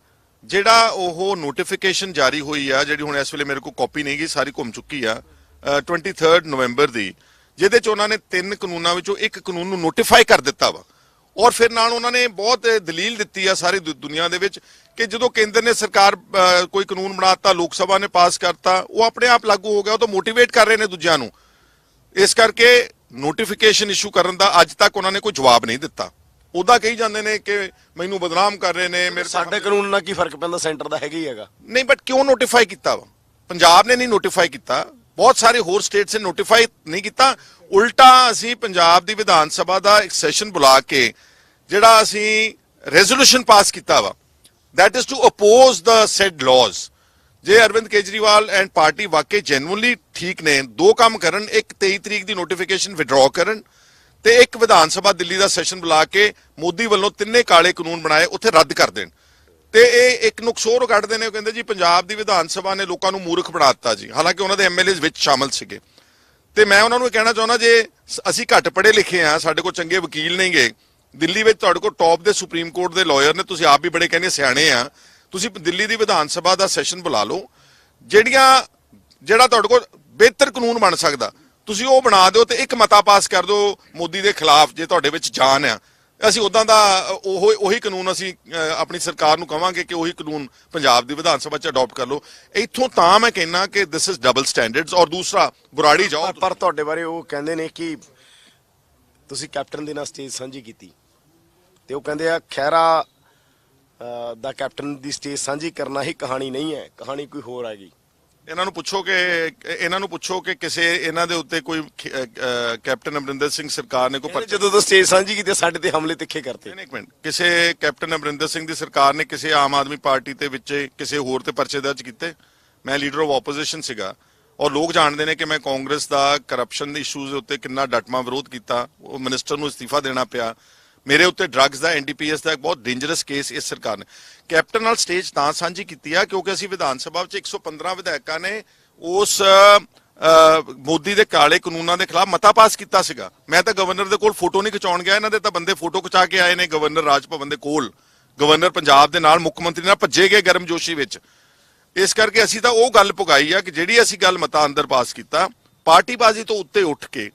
ਜਿਹੜਾ ਉਹ ਨੋਟੀਫਿਕੇਸ਼ਨ ਜਾਰੀ ਹੋਈ ਆ ਜਿਹੜੀ ਹੁਣ ਇਸ ਵੇਲੇ ਮੇਰੇ ਕੋਲ ਕਾਪੀ ਨਹੀਂ ਗਈ ਸਾਰੀ ਘੁੰਮ ਚੁੱਕੀ ਆ ਅ, 23 ਨਵੰਬਰ ਦੀ ਜਿਹਦੇ ਚ ਉਹਨਾਂ ਨੇ ਤਿੰਨ ਕਾਨੂੰਨਾਂ ਵਿੱਚੋਂ ਇੱਕ ਕਾਨੂੰਨ ਨੂੰ ਨੋਟੀਫਾਈ ਕਰ ਦਿੱਤਾ ਵਾ। ਔਰ ਫਿਰ ਨਾਲ ਉਹਨਾਂ ਨੇ ਬਹੁਤ ਦਲੀਲ ਦਿੱਤੀ ਆ ਸਾਰੀ ਦੁ- ਦੁਨੀਆ ਦੇ ਵਿੱਚ ਕਿ ਜਦੋਂ ਕੇਂਦਰ ਨੇ ਸਰਕਾਰ ਕੋਈ ਕਾਨੂੰਨ ਬਣਾਤਾ ਲੋਕ ਸਭਾ ਨੇ ਪਾਸ ਕਰਤਾ ਉਹ ਆਪਣੇ ਆਪ ਲਾਗੂ ਹੋ ਗਿਆ ਉਹ ਤਾਂ ਮੋਟੀਵੇਟ ਕਰ ਰਹੇ ਨੇ ਦੂਜਿਆਂ ਨੂੰ। ਇਸ ਕਰਕੇ ਨੋਟੀਫਿਕੇਸ਼ਨ ਇਸ਼ੂ ਕਰਨ ਦਾ ਅੱਜ ਤੱਕ ਉਹਨਾਂ ਨੇ ਕੋਈ ਜਵਾਬ ਨਹੀਂ ਦਿੱਤਾ। ਉਹਦਾ ਕਹੀ ਜਾਂਦੇ ਨੇ ਕਿ ਮੈਨੂੰ ਬਦਨਾਮ ਕਰ ਰਹੇ ਨੇ ਮੇਰੇ ਸਾਡੇ ਕਾਨੂੰਨ ਨਾਲ ਕੀ ਫ਼ਰਕ ਪੈਂਦਾ? ਸੈਂਟਰ ਦਾ ਹੈਗਾ ਹੀ ਹੈਗਾ। ਨਹੀਂ ਬਟ ਕਿਉਂ ਨੋਟੀਫਾਈ ਕੀਤਾ ਵਾ? ਪੰਜਾਬ ਨੇ ਨਹੀਂ ਨੋਟੀਫਾਈ ਕੀਤਾ। ਬਹੁਤ ਸਾਰੇ ਹੋਰ ਸਟੇਟਸ ਨੇ ਨੋਟੀਫਾਈ ਨਹੀਂ ਕੀਤਾ। ਉਲਟਾ ਅਸੀਂ ਪੰਜਾਬ ਦੀ ਵਿਧਾਨ ਸਭਾ ਦਾ ਇੱਕ ਸੈਸ਼ਨ ਬੁਲਾ ਕੇ ਜਿਹੜਾ ਅਸੀਂ ਰੈਜ਼ੋਲੂਸ਼ਨ ਪਾਸ ਕੀਤਾ ਵਾ that is to oppose the said laws ਜੇ ਅਰਵਿੰਦ ਕੇਜਰੀਵਾਲ ਐਂਡ ਪਾਰਟੀ ਵਾਕਈ ਜੈਨੂਇਨਲੀ ਠੀਕ ਨੇ ਦੋ ਕੰਮ ਕਰਨ ਇੱਕ 23 ਤਰੀਕ ਦੀ ਨੋਟੀਫਿਕੇਸ਼ਨ ਵਿਡਰਾਅ ਕਰਨ ਤੇ ਇੱਕ ਵਿਧਾਨ ਸਭਾ ਦਿੱਲੀ ਦਾ ਸੈਸ਼ਨ ਬੁਲਾ ਕੇ ਮੋਦੀ ਵੱਲੋਂ ਤਿੰਨੇ ਕਾਲੇ ਕਾਨੂੰਨ ਬਣਾਏ, ਉੱਥੇ ਰੱਦ ਕਰ ਦੇਣ। ਤੇ ਇਹ ਇੱਕ ਨੁਕਸੋਰ ਕੱਢਦੇ ਨੇ, ਉਹ ਕਹਿੰਦੇ ਜੀ ਪੰਜਾਬ ਦੀ ਵਿਧਾਨ ਸਭਾ ਨੇ ਲੋਕਾਂ ਨੂੰ ਮੂਰਖ ਬਣਾ ਦਿੱਤਾ ਜੀ। ਹਾਲਾਂਕਿ ਉਹਨਾਂ ਦੇ ਐਮਐਲਏਜ਼ ਵਿੱਚ ਸ਼ਾਮਲ ਸੀਗੇ। ਤੇ ਮੈਂ ਉਹਨਾਂ ਨੂੰ ਇਹ ਕਹਿਣਾ ਚਾਹੁੰਦਾ, ਜੇ ਅਸੀਂ ਘੱਟ ਪੜ੍ਹੇ ਲਿਖੇ ਆ ਸਾਡੇ ਕੋਲ ਚੰਗੇ ਵਕੀਲ ਨਹੀਂਗੇ ਦਿੱਲੀ ਵਿੱਚ ਤੁਹਾਡੇ ਕੋਲ ਟੌਪ ਦੇ ਸੁਪਰੀਮ ਕੋਰਟ ਦੇ ਲਾਇਰ ਨੇ, ਤੁਸੀਂ ਆਪ ਵੀ ਬੜੇ ਕਹਿੰਦੇ ਸਿਆਣੇ ਆ, ਤੁਸੀਂ ਦਿੱਲੀ ਦੀ ਵਿਧਾਨ ਸਭਾ ਦਾ ਸੈਸ਼ਨ ਬੁਲਾ ਲਓ। ਜਿਹੜੀਆਂ, ਜਿਹੜਾ ਤੁਹਾਡੇ ਕੋਲ ਬਿਹਤਰ ਕਾਨੂੰਨ ਬਣ ਸਕਦਾ ਤੁਸੀਂ ਉਹ ਬਣਾ ਦਿਓ ਤੇ ਇੱਕ ਮਤਾ ਪਾਸ ਕਰ ਦਿਓ ਮੋਦੀ ਦੇ ਖਿਲਾਫ ਜੇ ਤੁਹਾਡੇ ਵਿੱਚ ਜਾਨ ਆ। ਅਸੀਂ ਉਦਾਂ ਦਾ ਉਹ ਉਹੀ ਕਾਨੂੰਨ ਅਸੀਂ ਆਪਣੀ ਸਰਕਾਰ ਨੂੰ ਕਵਾਂਗੇ ਕਿ ਉਹੀ ਕਾਨੂੰਨ ਪੰਜਾਬ ਦੀ ਵਿਧਾਨ ਸਭਾ 'ਚ ਅਡਾਪਟ ਕਰ ਲਓ। ਇੱਥੋਂ ਤਾਂ ਮੈਂ ਕਹਿਣਾ ਕਿ ਦਿਸ ਇਜ਼ ਡਬਲ ਸਟੈਂਡਰਡਸ ਔਰ ਦੂਸਰਾ, ਬੁਰਾੜੀ ਜਾਓ। ਪਰ- ਤੁਹਾਡੇ ਬਾਰੇ ਉਹ ਕਹਿੰਦੇ ਨੇ ਕਿ ਤੁਸੀਂ ਕੈਪਟਨ ਦੇ ਨਾਲ ਸਟੇਜ ਸਾਂਝੀ ਕੀਤੀ। ਤੇ ਉਹ ਕਹਿੰਦੇ ਆ ਖੈਰਾ ਦਾ ਕੈਪਟਨ ਦੀ ਸਟੇਜ ਸਾਂਝੀ ਕਰਨਾ ਹੀ ਕਹਾਣੀ ਨਹੀਂ ਹੈ, ਕਹਾਣੀ ਕੋਈ ਹੋਰ ਹੈਗੀ ਇਹਨਾਂ ਨੂੰ ਪੁੱਛੋ ਕਿ ਇਹਨਾਂ ਨੂੰ ਪੁੱਛੋ ਕਿ ਕਿਸੇ ਇਹਨਾਂ ਦੇ ਉੱਤੇ ਕੋਈ ਕੈਪਟਨ ਅਮਰਿੰਦਰ ਸਿੰਘ ਸਰਕਾਰ ਨੇ ਕੋਈ ਜਦੋਂ ਤੋਂ ਸਟੇਜ ਸਾਂਝੀ ਕੀਤੀ ਸਾਡੇ ਤੇ ਹਮਲੇ ਤਿੱਖੇ ਕਰਤੇ। ਨਹੀਂ, ਇੱਕ ਮਿੰਟ। ਕਿਸੇ ਕੈਪਟਨ ਅਮਰਿੰਦਰ ਸਿੰਘ ਦੀ ਸਰਕਾਰ ਨੇ ਕਿਸੇ ਆਮ ਆਦਮੀ ਪਾਰਟੀ ਤੇ ਵਿੱਚ ਕਿਸੇ ਹੋਰ ਤੇ ਪਰਚੇ ਦਰਜ ਕੀਤੇ? ਮੈਂ ਲੀਡਰ ਆਫ ਆਪੋਜੀਸ਼ਨ ਸੀਗਾ ਔਰ ਲੋਕ ਜਾਣਦੇ ਨੇ ਕਿ ਮੈਂ ਕਾਂਗਰਸ ਦਾ ਕਰਪਸ਼ਨ ਦੇ ਇਸ਼ੂਜ਼ ਦੇ ਉੱਤੇ ਕਿੰਨਾ ਡਟਮਾ ਵਿਰੋਧ ਕੀਤਾ ਉਹ ਮਿਨਿਸਟਰ ਨੂੰ ਅਸਤੀਫਾ ਦੇਣਾ ਪਿਆ। ਮੇਰੇ ਉੱਤੇ ਡਰੱਗਸ ਦਾ ਐਨਡੀਪੀਐਸ ਦਾ ਇੱਕ ਬਹੁਤ ਡੇਂਜਰਸ ਕੇਸ ਇਸ ਸਰਕਾਰ ਨੇ। ਕੈਪਟਨ ਨਾਲ ਸਟੇਜ ਤਾਂ ਸਾਂਝੀ ਕੀਤੀ ਆ, ਕਿਉਂਕਿ ਅਸੀਂ ਵਿਧਾਨ ਸਭਾ ਵਿੱਚ 115 ਵਿਧਾਇਕਾਂ ਨੇ ਉਸ ਮੋਦੀ ਦੇ ਕਾਲੇ ਕਾਨੂੰਨਾਂ ਦੇ ਖਿਲਾਫ ਮਤਾ ਪਾਸ ਕੀਤਾ ਸੀਗਾ। ਮੈਂ ਤਾਂ ਗਵਰਨਰ ਦੇ ਕੋਲ ਫੋਟੋ ਨਹੀਂ ਖਿਚਾਉਣ ਗਿਆ, ਇਹਨਾਂ ਦੇ ਤਾਂ ਬੰਦੇ ਫੋਟੋ ਖਿਚਾ ਕੇ ਆਏ ਨੇ ਗਵਰਨਰ ਰਾਜ ਭਵਨ ਦੇ ਕੋਲ। ਗਵਰਨਰ ਪੰਜਾਬ ਦੇ ਨਾਲ, ਮੁੱਖ ਮੰਤਰੀ ਨਾਲ ਭੱਜੇ ਗਏ ਗਰਮਜੋਸ਼ੀ ਵਿੱਚ। ਇਸ ਕਰਕੇ ਅਸੀਂ ਤਾਂ ਉਹ ਗੱਲ ਪੁਗਾਈ ਆ ਕਿ ਜਿਹੜੀ ਅਸੀਂ ਗੱਲ ਮਤਾ ਅੰਦਰ ਪਾਸ ਕੀਤਾ, ਪਾਰਟੀਬਾਜ਼ੀ ਤੋਂ ਉੱਤੇ ਉੱਠ ਕੇ,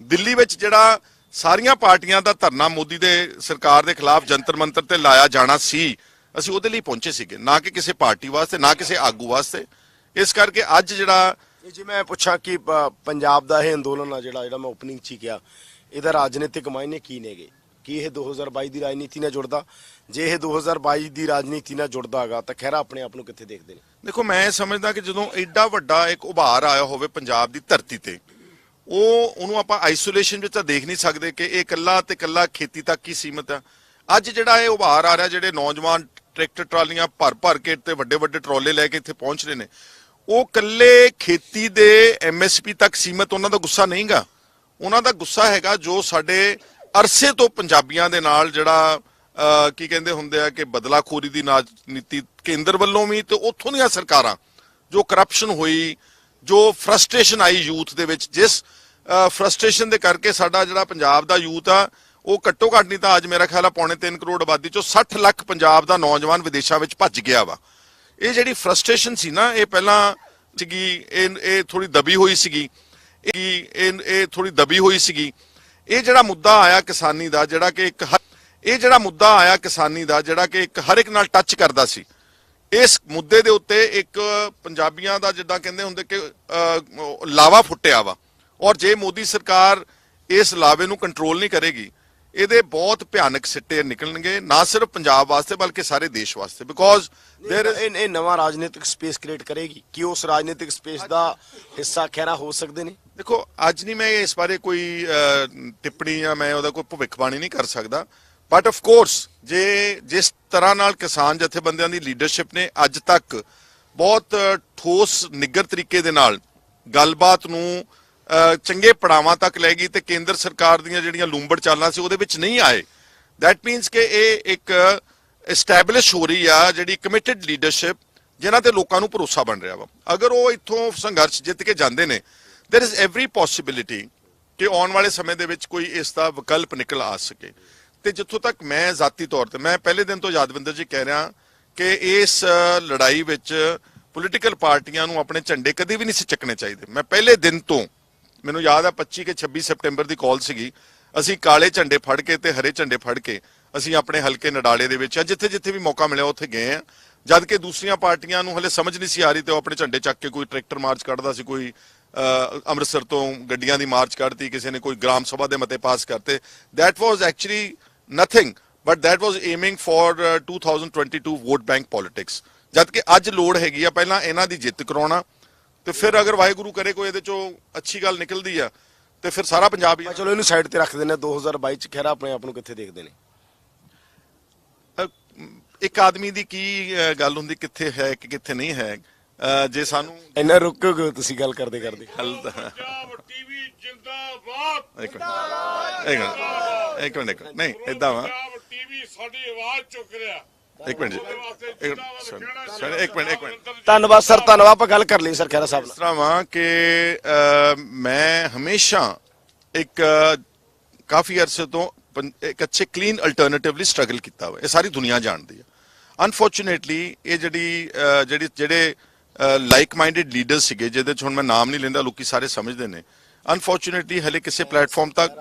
ਦਿੱਲੀ ਵਿੱਚ ਜਿਹੜਾ ਸਾਰੀਆਂ ਪਾਰਟੀਆਂ ਦਾ ਧਰਨਾ ਮੋਦੀ ਦੇ ਸਰਕਾਰ ਦੇ ਖਿਲਾਫ ਜੰਤਰ ਮੰਤਰ ਤੇ ਲਾਇਆ ਜਾਣਾ ਸੀ। ਅਸੀਂ ਉਹਦੇ ਲਈ ਪਹੁੰਚੇ ਸੀਗੇ ਨਾ ਕਿ ਕਿਸੇ ਪਾਰਟੀ ਵਾਸਤੇ ਨਾ ਕਿਸੇ ਆਗੂ ਵਾਸਤੇ। ਇਸ ਕਰਕੇ ਅੱਜ ਜਿਹੜਾ ਜੇ ਮੈਂ ਪੁੱਛਾਂ ਕਿ ਪੰਜਾਬ ਦਾ ਇਹ ਅੰਦੋਲਨ ਆ ਜਿਹੜਾ ਜਿਹੜਾ ਮੈਂ ਓਪਨਿੰਗ 'ਚ ਹੀ ਕਿਹਾ ਇਹਦਾ ਰਾਜਨੀਤਿਕ ਮਾਇਨੇ ਕੀ ਨੇਗੇ? ਕੀ ਇਹ 2022 ਦੀ ਰਾਜਨੀਤੀ ਨਾਲ ਜੁੜਦਾ? ਜੇ ਇਹ 2022 ਦੀ ਰਾਜਨੀਤੀ ਨਾਲ ਜੁੜਦਾ ਹੈਗਾ ਤਾਂ ਖੈਰਾ ਆਪਣੇ ਆਪ ਨੂੰ ਕਿੱਥੇ ਦੇਖਦੇ ਨੇ? ਦੇਖੋ ਮੈਂ ਸਮਝਦਾ ਕਿ ਜਦੋਂ ਐਡਾ ਵੱਡਾ ਇੱਕ ਉਭਾਰ ਆਇਆ ਹੋਵੇ ਪੰਜਾਬ ਦੀ ਧਰਤੀ ਤੇ ਉਹ ਉਹਨੂੰ ਆਪਾਂ ਆਈਸੋਲੇਸ਼ਨ ਵਿੱਚ ਤਾਂ ਦੇਖ ਨਹੀਂ ਸਕਦੇ ਕਿ ਇਹ ਇਕੱਲਾ ਤੇ ਇਕੱਲਾ ਖੇਤੀ ਤੱਕ ਹੀ ਸੀਮਤ ਆ। ਅੱਜ ਜਿਹੜਾ ਇਹ ਉਭਾਰ ਆ ਰਿਹਾ, ਜਿਹੜੇ ਨੌਜਵਾਨ ਟਰੈਕਟਰ ਟਰਾਲੀਆਂ ਭਰ ਭਰ ਕੇ ਤੇ ਵੱਡੇ ਵੱਡੇ ਟਰਾਲੇ ਲੈ ਕੇ ਇੱਥੇ ਪਹੁੰਚ ਰਹੇ ਨੇ, ਉਹ ਇਕੱਲੇ ਖੇਤੀ ਦੇ ਐਮਐਸਪੀ ਤੱਕ ਸੀਮਤ ਉਹਨਾਂ ਦਾ ਗੁੱਸਾ ਨਹੀਂਗਾ। ਉਹਨਾਂ ਦਾ ਗੁੱਸਾ ਹੈਗਾ ਜੋ ਸਾਡੇ ਅਰਸੇ ਤੋਂ ਪੰਜਾਬੀਆਂ ਦੇ ਨਾਲ ਜਿਹੜਾ ਕੀ ਕਹਿੰਦੇ ਹੁੰਦੇ ਆ ਕਿ ਬਦਲਾਖੋਰੀ ਦੀ ਰਾਜਨੀਤੀ ਕੇਂਦਰ ਵੱਲੋਂ ਵੀ ਤੇ ਉੱਥੋਂ ਦੀਆਂ ਸਰਕਾਰਾਂ ਜੋ ਕਰਪਸ਼ਨ ਹੋਈ ਜੋ ਫਰਸਟ੍ਰੇਸ਼ਨ ਆਈ ਯੂਥ ਦੇ ਵਿੱਚ, ਜਿਸ ਫਰਸਟ੍ਰੇਸ਼ਨ ਦੇ ਕਰਕੇ ਸਾਡਾ ਜਿਹੜਾ ਪੰਜਾਬ ਦਾ ਯੂਥ ਆ, ਉਹ ਘੱਟੋ ਘੱਟ ਨਹੀਂ ਤਾਂ ਅੱਜ ਮੇਰਾ ਖਿਆਲ ਆ ਪੌਣੇ 3 ਕਰੋੜ ਆਬਾਦੀ ਚੋਂ 60 ਲੱਖ ਪੰਜਾਬ ਦਾ ਨੌਜਵਾਨ ਵਿਦੇਸ਼ਾਂ ਵਿੱਚ ਭੱਜ ਗਿਆ ਵਾ। ਇਹ ਜਿਹੜੀ ਫਰਸਟ੍ਰੇਸ਼ਨ ਸੀ ਨਾ, ਇਹ ਪਹਿਲਾਂ ਸੀਗੀ, ਇਹ ਇਹ ਥੋੜੀ ਦਬੀ ਹੋਈ ਸੀਗੀ। ਇਹ ਇਹ ਇਹ ਥੋੜੀ ਦਬੀ ਹੋਈ ਸੀਗੀ। ਇਹ ਜਿਹੜਾ ਮੁੱਦਾ ਆਇਆ ਕਿਸਾਨੀ ਦਾ, ਜਿਹੜਾ ਕਿ ਇੱਕ ਹ- ਇਹ ਜਿਹੜਾ ਮੁੱਦਾ ਆਇਆ ਕਿਸਾਨੀ ਦਾ, ਜਿਹੜਾ ਕਿ ਇੱਕ ਹਰ ਇੱਕ ਨਾਲ ਟੱਚ ਕਰਦਾ ਸੀ। ਇਸ ਮੁੱਦੇ ਦੇ ਉੱਤੇ ਇੱਕ ਪੰਜਾਬੀਆਂ ਦਾ ਜਿੱਦਾਂ ਕਹਿੰਦੇ ਹੁੰਦੇ ਕਿ ਲਾਵਾ ਫੁੱਟਿਆ ਵਾ। ਔਰ ਜੇ ਮੋਦੀ ਸਰਕਾਰ ਇਸ ਲਾਵੇ ਨੂੰ ਕੰਟਰੋਲ ਨਹੀਂ ਕਰੇਗੀ ਇਹਦੇ ਬਹੁਤ ਭਿਆਨਕ ਸਿੱਟੇ ਨਿਕਲਣਗੇ ਨਾ ਸਿਰਫ ਪੰਜਾਬ ਵਾਸਤੇ ਬਲਕਿ ਸਾਰੇ ਦੇਸ਼ ਵਾਸਤੇ। ਬਿਕੋਜ਼ ਦੇਰ ਇਹ ਇਹ ਨਵਾਂ ਰਾਜਨੀਤਿਕ ਸਪੇਸ ਕ੍ਰੀਏਟ ਕਰੇਗੀ। ਕਿ ਉਸ ਰਾਜਨੀਤਿਕ ਸਪੇਸ ਦਾ ਹਿੱਸਾ ਖੈਰਾ ਹੋ ਸਕਦੇ ਨੇ? ਦੇਖੋ ਅੱਜ ਨਹੀਂ ਮੈਂ ਇਸ ਬਾਰੇ ਕੋਈ ਟਿੱਪਣੀ ਜਾਂ ਮੈਂ ਉਹਦਾ ਕੋਈ ਭਵਿੱਖਬਾਣੀ ਨਹੀਂ ਕਰ ਸਕਦਾ। ਬਟ ਆਫ ਕੋਰਸ ਜੇ ਜਿਸ ਤਰ੍ਹਾਂ ਨਾਲ ਕਿਸਾਨ ਜਥੇਬੰਦੀਆਂ ਦੀ ਲੀਡਰਸ਼ਿਪ ਨੇ ਅੱਜ ਤੱਕ ਬਹੁਤ ਠੋਸ ਨਿੱਗਰ ਤਰੀਕੇ ਦੇ ਨਾਲ ਗੱਲਬਾਤ ਨੂੰ ਚੰਗੇ ਪੜਾਵਾਂ ਤੱਕ ਲੈ ਗਈ ਤੇ ਕੇਂਦਰ ਸਰਕਾਰ ਦੀਆਂ ਜਿਹੜੀਆਂ ਲੂੰਬੜ ਚਾਲਾਂ ਸੀ ਉਹਦੇ ਵਿੱਚ ਨਹੀਂ ਆਏ। ਦੈਟ ਮੀਨਸ ਕਿ ਇਹ ਇੱਕ ਐਸਟੈਬਲਿਸ਼ ਹੋ ਰਹੀ ਆ ਜਿਹੜੀ ਕਮਿਟਿਡ ਲੀਡਰਸ਼ਿਪ ਜਿਨ੍ਹਾਂ ਤੇ ਲੋਕਾਂ ਨੂੰ ਭਰੋਸਾ ਬਣ ਰਿਹਾ ਵਾ। ਅਗਰ ਉਹ ਇੱਥੋਂ ਸੰਘਰਸ਼ ਜਿੱਤ ਕੇ ਜਾਂਦੇ ਨੇ, there is every possibility ਕਿ ਆਉਣ ਵਾਲੇ ਸਮੇਂ ਦੇ ਵਿੱਚ ਕੋਈ ਇਸ ਦਾ ਵਿਕਲਪ ਨਿਕਲ ਆ ਸਕੇ। ਤੇ ਜਿੱਥੋਂ ਤੱਕ ਮੈਂ ਜ਼ਾਤੀ ਤੌਰ ਤੇ, ਮੈਂ ਪਹਿਲੇ ਦਿਨ ਤੋਂ ਯਾਦਵਿੰਦਰ ਜੀ ਕਹਿ ਰਿਹਾ ਕਿ ਇਸ ਲੜਾਈ ਵਿੱਚ ਪੋਲੀਟੀਕਲ ਪਾਰਟੀਆਂ ਨੂੰ ਆਪਣੇ ਝੰਡੇ ਕਦੇ ਵੀ ਨਹੀਂ ਸੀ ਚੱਕਣੇ ਚਾਹੀਦੇ। ਮੈਂ ਪਹਿਲੇ ਦਿਨ ਤੋਂ, ਮੈਨੂੰ ਯਾਦ ਆ 25 ਕਿ 26 ਸਪਟੈਂਬਰ ਦੀ ਕਾਲ ਸੀਗੀ, ਅਸੀਂ ਕਾਲੇ ਝੰਡੇ ਫੜ ਕੇ ਤੇ ਹਰੇ ਝੰਡੇ ਫੜ ਕੇ ਅਸੀਂ ਆਪਣੇ ਹਲਕੇ ਨਡਾਲੇ ਦੇ ਵਿੱਚ ਜਿੱਥੇ ਜਿੱਥੇ ਵੀ ਮੌਕਾ ਮਿਲਿਆ ਉੱਥੇ ਗਏ ਆ। ਜਦ ਕਿ ਦੂਸਰੀਆਂ ਪਾਰਟੀਆਂ ਨੂੰ ਹਲੇ ਸਮਝ ਨਹੀਂ ਸੀ ਆ ਰਹੀ ਤੇ ਉਹ ਆਪਣੇ ਝੰਡੇ ਚੱਕ ਕੇ ਕੋਈ ਟਰੈਕਟਰ ਮਾਰਚ ਕੱਢਦਾ ਸੀ, ਕੋਈ ਅੰਮ੍ਰਿਤਸਰ ਤੋਂ ਗੱਡੀਆਂ ਦੀ ਮਾਰਚ ਕੱਢਤੀ, ਕਿਸੇ ਨੇ ਕੋਈ ਗ੍ਰਾਮ ਸਭਾ ਦੇ ਮਤੇ ਪਾਸ ਕਰਤੇ। That was actually nothing. But that was aiming for uh, 2022 vote bank politics ਜਦ ਕਿ ਅੱਜ ਲੋੜ ਹੈਗੀ ਆ ਪਹਿਲਾਂ ਇਹਨਾਂ ਦੀ ਜਿੱਤ ਕਰਾਉਣਾ ਤੇ ਫਿਰ ਅਗਰ ਵਾਹਿਗੁਰੂ ਕਰੇ ਕੋਈ ਇਹਦੇ ਚੋਂ ਅੱਛੀ ਗੱਲ ਨਿਕਲਦੀ ਆ ਤੇ ਫਿਰ ਸਾਰਾ ਪੰਜਾਬ ਹੀ ਚਲੋ ਇਹਨੂੰ ਸਾਈਡ ਤੇ ਰੱਖ ਦਿੰਦੇ ਹਾਂ 2022 ਚ ਖੈਰਾ ਆਪਣੇ ਆਪ ਨੂੰ ਕਿੱਥੇ ਦੇਖਦੇ ਨੇ ਇੱਕ ਆਦਮੀ ਦੀ ਕੀ ਗੱਲ ਹੁੰਦੀ ਕਿੱਥੇ ਹੈ ਕਿ ਕਿੱਥੇ ਨਹੀਂ ਹੈ ਅਹ, ਜੇ ਸਾਨੂੰ ਇੰਨਾ ਰੁਕੋਗੇ ਤੁਸੀਂ ਗੱਲ ਕਰਦੇ ਕਰਦੇ। ਪੰਜਾਬ ਟੀਵੀ ਜਿੰਦਾਬਾਦ। ਇੱਕ ਮਿੰਟ। ਇੱਕ ਮਿੰਟ। ਇੱਕ ਮਿੰਟ ਇੱਕ ਮਿੰਟ। ਨਹੀਂ ਇਦਾਂ ਵਾ। ਪੰਜਾਬ ਟੀਵੀ ਸਾਡੀ ਆਵਾਜ਼ ਚੁੱਕ ਰਿਹਾ। ਇੱਕ ਮਿੰਟ ਜੀ। ਇੱਕ ਮਿੰਟ। ਇੱਕ ਮਿੰਟ ਇੱਕ ਮਿੰਟ। ਧੰਨਵਾਦ ਸਰ ਧੰਨਵਾਦ ਆਪਾਂ ਗੱਲ ਕਰ ਲਈ ਸਰ ਖੈਰਾ ਸਾਹਿਬ ਇਸ ਨਾਲ। ਤਰ੍ਹਾਂ ਵਾ ਕਿ ਅਹ, ਮੈਂ ਹਮੇਸ਼ਾ ਇੱਕ ਅਹ, ਕਾਫੀ ਅਰਸੇ ਤੋਂ ਪੰ- ਇੱਕ ਅੱਛੇ ਕਲੀਨ ਅਲਟਰਨੇਟਿਵ ਲਈ ਸਟਰਗਲ ਕੀਤਾ ਵਾ। ਇਹ ਸਾਰੀ ਦੁਨੀਆ ਜਾਣਦੀ ਹੈ ਅਨਫੋਰਚੂਨੇਟਲੀ ਇਹ ਜਿਹੜੀ ਅਹ, ਜਿਹੜੀ ਜਿਹੜੇ ਲਾਈਕ ਮਾਈਂਡਡ ਲੀਡਰ ਸੀਗੇ, ਜਿਹਦੇ ਚ ਹੁਣ ਮੈਂ ਨਾਮ ਨਹੀਂ ਲੈਂਦਾ, ਲੋਕੀ ਸਾਰੇ ਸਮਝਦੇ ਨੇ। ਅਨਫੋਰਚੂਨੇਟਲੀ ਹਲੇ ਕਿਸੇ ਪਲੇਟਫਾਰਮ ਤੱਕ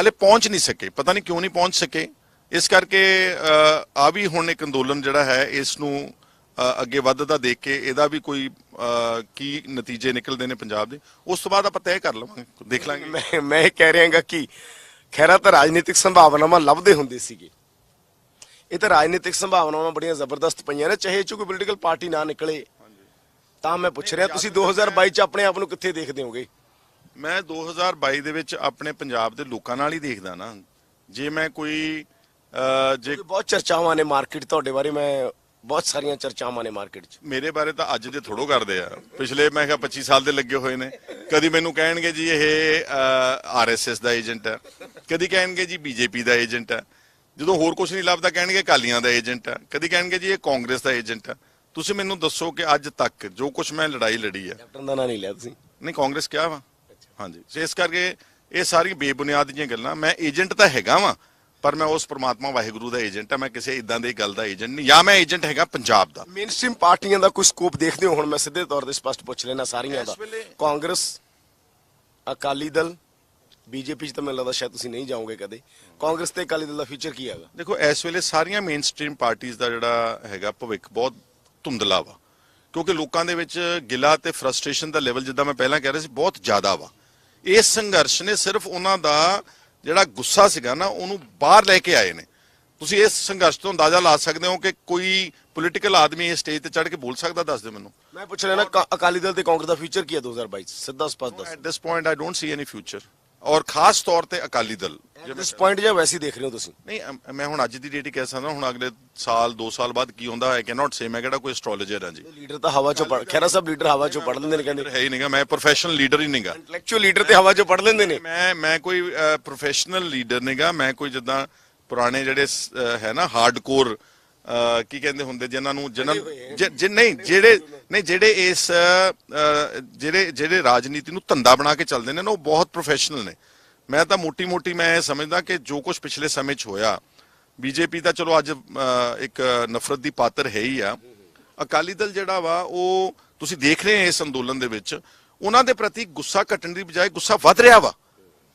ਹਲੇ ਪਹੁੰਚ ਨਹੀਂ ਸਕੇ। ਪਤਾ ਨਹੀਂ ਕਿਉਂ ਨਹੀਂ ਪਹੁੰਚ ਸਕੇ। ਇਸ ਕਰਕੇ ਆ ਵੀ ਹੁਣ ਇੱਕ ਅੰਦੋਲਨ ਜਿਹੜਾ ਹੈ ਇਸ ਨੂੰ ਅੱਗੇ ਵੱਧਦਾ ਦੇਖ ਕੇ ਇਹਦਾ ਵੀ ਕੋਈ ਕੀ ਨਤੀਜੇ ਨਿਕਲਦੇ ਨੇ ਪੰਜਾਬ ਦੇ। ਉਸ ਤੋਂ ਬਾਅਦ ਆਪਾਂ ਤੈਅ ਕਰ ਲਵਾਂਗੇ, ਦੇਖ ਲਾਂਗੇ। ਮੈਂ ਮੈਂ ਇਹ ਕਹਿ ਰਿਹਾਗਾ ਕਿ ਖੈਰਾ ਤਾਂ ਰਾਜਨੀਤਿਕ ਸੰਭਾਵਨਾਵਾਂ ਲੱਭਦੇ ਹੁੰਦੇ ਸੀਗੇ। ਇਹ ਤਾਂ ਰਾਜਨੀਤਿਕ ਸੰਭਾਵਨਾਵਾਂ ਬੜੀਆਂ ਜ਼ਬਰਦਸਤ ਪਈਆਂ ਨੇ, ਚਾਹੇ ਇਹ ਕੋਈ ਪੋਲੀਟੀਕਲ ਪਾਰਟੀ ਨਾ ਨਿਕਲੇ। ਤਾਂ ਮੈਂ ਪੁੱਛ ਰਿਹਾ ਤੁਸੀਂ 2022 ਚ ਆਪਣੇ ਆਪ ਨੂੰ ਕਿੱਥੇ ਦੇਖਦੇ ਹੋਗੇ? ਮੈਂ 2022 ਦੇ ਵਿੱਚ ਆਪਣੇ ਪੰਜਾਬ ਦੇ ਲੋਕਾਂ ਨਾਲ ਹੀ ਦੇਖਦਾ ਨਾ। ਜੇ ਮੈਂ ਕੋਈ ਜੇ ਬਹੁਤ ਚਰਚਾਵਾਂ ਨੇ ਮਾਰਕੀਟ ਤੁਹਾਡੇ ਬਾਰੇ ਮੈਂ ਬਹੁਤ ਸਾਰੀਆਂ ਚਰਚਾਵਾਂ ਨੇ ਮਾਰਕੀਟ 'ਚ। ਮੇਰੇ ਬਾਰੇ ਤਾਂ ਅੱਜ ਦੇ ਥੋੜੋ ਕਰਦੇ ਆ। ਪਿਛਲੇ ਮੈਂ ਕਿਹਾ 25 ਸਾਲ ਦੇ ਲੱਗੇ ਹੋਏ ਨੇ। ਕਦੀ ਮੈਨੂੰ ਕਹਿਣਗੇ ਜੀ ਇਹ ਆਰਐਸਐਸ ਦਾ ਏਜੰਟ ਹੈ। ਕਦੀ ਕਹਿਣਗੇ ਜੀ ਬੀਜੇਪੀ ਦਾ ਏਜੰਟ ਹੈ। ਜਦੋਂ ਹੋਰ ਕੁਝ ਨਹੀਂ ਲੱਭਦਾ ਕਹਿਣਗੇ ਅਕਾਲੀਆਂ ਦਾ ਏਜੰਟ ਹੈ। ਕਦੀ ਕਹਿਣਗੇ ਜੀ ਇਹ ਕਾਂਗਰਸ ਦਾ ਏਜੰਟ ਹੈ। ਤੁਸੀਂ ਮੈਨੂੰ ਦੱਸੋ ਕਿ ਅੱਜ ਤੱਕ ਜੋ ਕੁਝ ਮੈਂ ਲੜਾਈ ਲੜੀ ਹੈ। ਕੈਪਟਨ ਦਾ ਨਾਂ ਨਹੀਂ ਲਿਆ ਤੁਸੀਂ। ਨਹੀਂ ਕਾਂਗਰਸ ਕਿਹਾ ਵਾ। ਹਾਂਜੀ। ਸੋ ਇਸ ਕਰਕੇ ਇਹ ਸਾਰੀ ਬੇਬੁਨਿਆਦ ਦੀਆਂ ਗੱਲਾਂ ਮੈਂ ਏਜੰਟ ਤਾਂ ਹੈਗਾ ਵਾਂ ਪਰ ਮੈਂ ਉਸ ਪ੍ਰਮਾਤਮਾ ਵਾਹਿਗੁਰੂ ਦਾ ਏਜੰਟ ਆ ਮੈਂ ਕਿਸੇ ਇਦਾਂ ਦੀ ਗੱਲ ਦਾ ਏਜੰਟ ਨਹੀਂ ਜਾਂ ਮੈਂ ਏਜੰਟ ਹੈਗਾ ਪੰਜਾਬ ਦਾ। ਮੇਨਸਟ੍ਰੀਮ ਪਾਰਟੀਆਂ ਦਾ ਕੋਈ ਸਕੋਪ ਦੇਖਦੇ ਹੋ ਹੁਣ ਮੈਂ ਸਿੱਧੇ ਤੌਰ ਤੇ ਸਪਸ਼ਟ ਪੁੱਛ ਲੈਣਾ ਸਾਰੀਆਂ ਦਾ। ਕਾਂਗਰਸ ਅਕਾਲੀ ਦਲ ਬੀਜੇਪੀ 'ਚ ਤਾਂ ਮੈਨੂੰ ਲੱਗਦਾ ਸ਼ਾਇਦ ਤੁਸੀਂ ਨਹੀਂ ਜਾਓਗੇ ਕਦੇ। ਕਾਂਗਰਸ ਤੇ ਅਕਾਲੀ ਦਲ ਦਾ ਫਿਊਚਰ ਕੀ ਹੈਗਾ? ਦੇਖੋ ਇਸ ਵੇਲੇ ਸਾਰੀਆਂ ਮੇਨ ਸਟ੍ਰੀਮ ਪਾਰਟੀਆਂ ਦਾ ਜਿਹੜਾ ਹੈਗਾ ਭਵਿੱਖ ਬਹੁਤ ਧੁੰਦਲਾ ਵਾ ਕਿਉਂਕਿ ਲੋਕਾਂ ਦੇ ਵਿੱਚ ਗਿਲਾ ਤੇ ਫਰਸਟ੍ਰੇਸ਼ਨ ਦਾ ਲੈਵਲ ਜਿੱਦਾਂ ਮੈਂ ਪਹਿਲਾਂ ਕਹਿ ਰਿਹਾ ਸੀ ਬਹੁਤ ਜ਼ਿਆਦਾ ਵਾ। ਇਸ ਸੰਘਰਸ਼ ਨੇ ਸਿਰਫ ਉਹਨਾਂ ਦਾ ਜਿਹੜਾ ਗੁੱਸਾ ਸੀਗਾ ਨਾ ਉਹਨੂੰ ਬਾਹਰ ਲੈ ਕੇ ਆਏ ਨੇ। ਤੁਸੀਂ ਇਸ ਸੰਘਰਸ਼ ਤੋਂ ਅੰਦਾਜ਼ਾ ਲਾ ਸਕਦੇ ਹੋ ਕਿ ਕੋਈ ਪੋਲੀਟੀਕਲ ਆਦਮੀ ਇਸ ਸਟੇਜ ਤੇ ਚੜ੍ਹ ਕੇ ਬੋਲ ਸਕਦਾ? ਦੱਸ ਦਿਓ ਮੈਨੂੰ। ਮੈਂ ਪੁੱਛ ਰਿਹਾ ਨਾ ਅਕਾਲੀ ਦਲ ਤੇ ਕਾਂਗਰਸ ਦਾ ਫਿਊਚਰ ਕੀ ਹੈ 2022 ਸਿੱਧਾ ਸਪਸ਼ਟ ਦੱਸੋ at this point I don't see any future ਔਰ ਖਾਸ ਤੌਰ ਤੇ ਅਕਾਲੀ ਦਲ। ਇਸ ਪੁਆਇੰਟ ਜਾਂ ਵੈਸੇ ਦੇਖ ਰਹੇ ਹੋ ਤੁਸੀਂ? ਨਹੀਂ ਅਮ- ਮੈਂ ਹੁਣ ਅੱਜ ਦੀ ਡੇਟ ਹੀ ਕਹਿ ਸਕਦਾ ਹੁਣ ਅਗਲੇ ਸਾਲ 2 ਸਾਲ ਬਾਅਦ ਕੀ ਹੁੰਦਾ ਹੈ ਕੈਨੋਟ ਸੇ ਮੈਂ ਕਿਹੜਾ ਕੋਈ ਐਸਟ੍ਰੋਲੋਜਰ ਹਾਂ ਜੀ। ਲੀਡਰ ਤਾਂ ਹਵਾ ਚੋਂ ਪੜ ਖੈਰਾ ਸਾਹਿਬ ਲੀਡਰ ਹਵਾ ਚੋਂ ਪੜ ਲੈਂਦੇ ਨੇ ਕਹਿੰਦੇ। ਹੈ ਹੀ ਨਹੀਂਗਾ ਮੈਂ ਪ੍ਰੋਫੈਸ਼ਨਲ ਲੀਡਰ ਹੀ ਨਹੀਂਗਾ। ਇੰਟੈਲੈਕਚੁਅਲ ਲੀਡਰ ਤੇ ਹਵਾ ਚੋਂ ਪੜ ਲੈਂਦੇ ਨੇ। ਮੈਂ ਮੈਂ ਕੋਈ ਪ੍ਰੋਫੈਸ਼ਨਲ ਲੀਡਰ ਨਹੀਂਗਾ ਮੈਂ ਕੋਈ ਜਿੱਦਾਂ ਪੁਰਾਣੇ ਜਿਹੜੇ ਸ- ਅਹ, ਹੈ ਨਾ ਹਾਰਡਕੋਰ ਕੀ ਕਹਿੰਦੇ ਹੁੰਦੇ ਜਿਨ੍ਹਾਂ ਨੂੰ ਜਿਨ੍ਹਾਂ ਜਿ- ਜਿ- ਨਹੀਂ ਜਿਹੜੇ ਨਹੀਂ ਜਿਹੜੇ ਇਸ ਅਹ, ਜਿਹੜੇ ਜਿਹੜੇ ਰਾਜਨੀਤੀ ਨੂੰ ਧੰਦਾ ਬਣਾ ਕੇ ਚੱਲਦੇ ਨੇ ਨਾ ਉਹ ਬਹੁਤ ਪ੍ਰੋਫੈਸ਼ਨਲ ਨੇ। ਮੈਂ ਤਾਂ ਮੋਟੀ ਮੋਟੀ ਮੈਂ ਇਹ ਸਮਝਦਾ ਕਿ ਜੋ ਕੁਝ ਪਿਛਲੇ ਸਮੇਂ 'ਚ ਹੋਇਆ ਬੀਜੇਪੀ ਤਾਂ ਚਲੋ ਅੱਜ ਅਹ, ਇੱਕ ਨਫ਼ਰਤ ਦੀ ਪਾਤਰ ਹੈ ਹੀ ਆ। ਅਕਾਲੀ ਦਲ ਜਿਹੜਾ ਵਾ ਉਹ ਤੁਸੀਂ ਦੇਖ ਰਹੇ ਹੋ ਇਸ ਅੰਦੋਲਨ ਦੇ ਵਿੱਚ ਉਹਨਾਂ ਦੇ ਪ੍ਰਤੀ ਗੁੱਸਾ ਘਟਣ ਦੀ ਬਜਾਏ ਗੁੱਸਾ ਵੱਧ ਰਿਹਾ ਵਾ।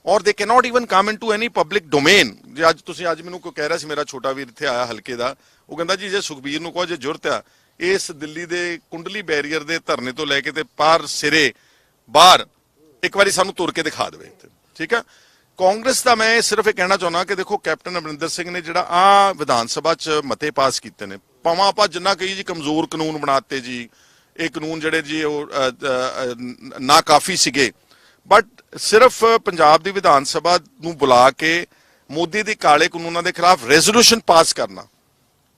ਔਰ they cannot even come into any public domain ਜੇ ਅੱਜ ਤੁਸੀਂ ਅੱਜ ਮੈਨੂੰ ਕੋਈ ਕਹਿ ਰਿਹਾ ਸੀ ਮੇਰਾ ਛੋਟਾ ਵੀਰ ਇੱਥੇ ਆਇਆ ਹਲਕੇ ਦਾ ਉਹ ਕਹਿੰਦਾ ਜੀ ਜੇ ਸੁਖਬੀਰ ਨੂੰ ਕਹੋ ਜੇ ਜ਼ਰੂਰਤ ਆ ਇਸ ਦਿੱਲੀ ਦੇ ਕੁੰਡਲੀ ਬੈਰੀਅਰ ਦੇ ਧਰਨੇ ਤੋਂ ਲੈ ਕੇ ਤੇ ਪਾਰ ਸਿਰੇ ਬਾਹਰ ਇੱਕ ਵਾਰੀ ਸਾਨੂੰ ਤੁਰ ਕੇ ਦਿਖਾ ਦੇਵੇ ਇੱਥੇ। ਠੀਕ ਆ? ਕਾਂਗਰਸ ਦਾ ਮੈਂ ਸਿਰਫ ਇਹ ਕਹਿਣਾ ਚਾਹੁੰਦਾ ਕਿ ਦੇਖੋ ਕੈਪਟਨ ਅਮਰਿੰਦਰ ਸਿੰਘ ਨੇ ਜਿਹੜਾ ਆ ਵਿਧਾਨ ਸਭਾ 'ਚ ਮਤੇ ਪਾਸ ਕੀਤੇ ਨੇ। ਭਾਵੇਂ ਆਪਾਂ ਜਿੰਨਾ ਕਹੀ ਜੀ ਕਮਜ਼ੋਰ ਕਾਨੂੰਨ ਬਣਾਤੇ ਜੀ ਇਹ ਕਾਨੂੰਨ ਜਿਹੜੇ ਜੀ ਉਹ ਅ, ਨਾ ਕਾਫੀ ਸੀਗੇ। ਬਟ ਸਿਰਫ ਪੰਜਾਬ ਦੀ ਵਿਧਾਨ ਸਭਾ ਨੂੰ ਬੁਲਾ ਕੇ ਮੋਦੀ ਦੇ ਕਾਲੇ ਕਾਨੂੰਨਾਂ ਦੇ ਖਿਲਾਫ ਰੈਜ਼ੋਲੂਸ਼ਨ ਪਾਸ ਕਰਨਾ।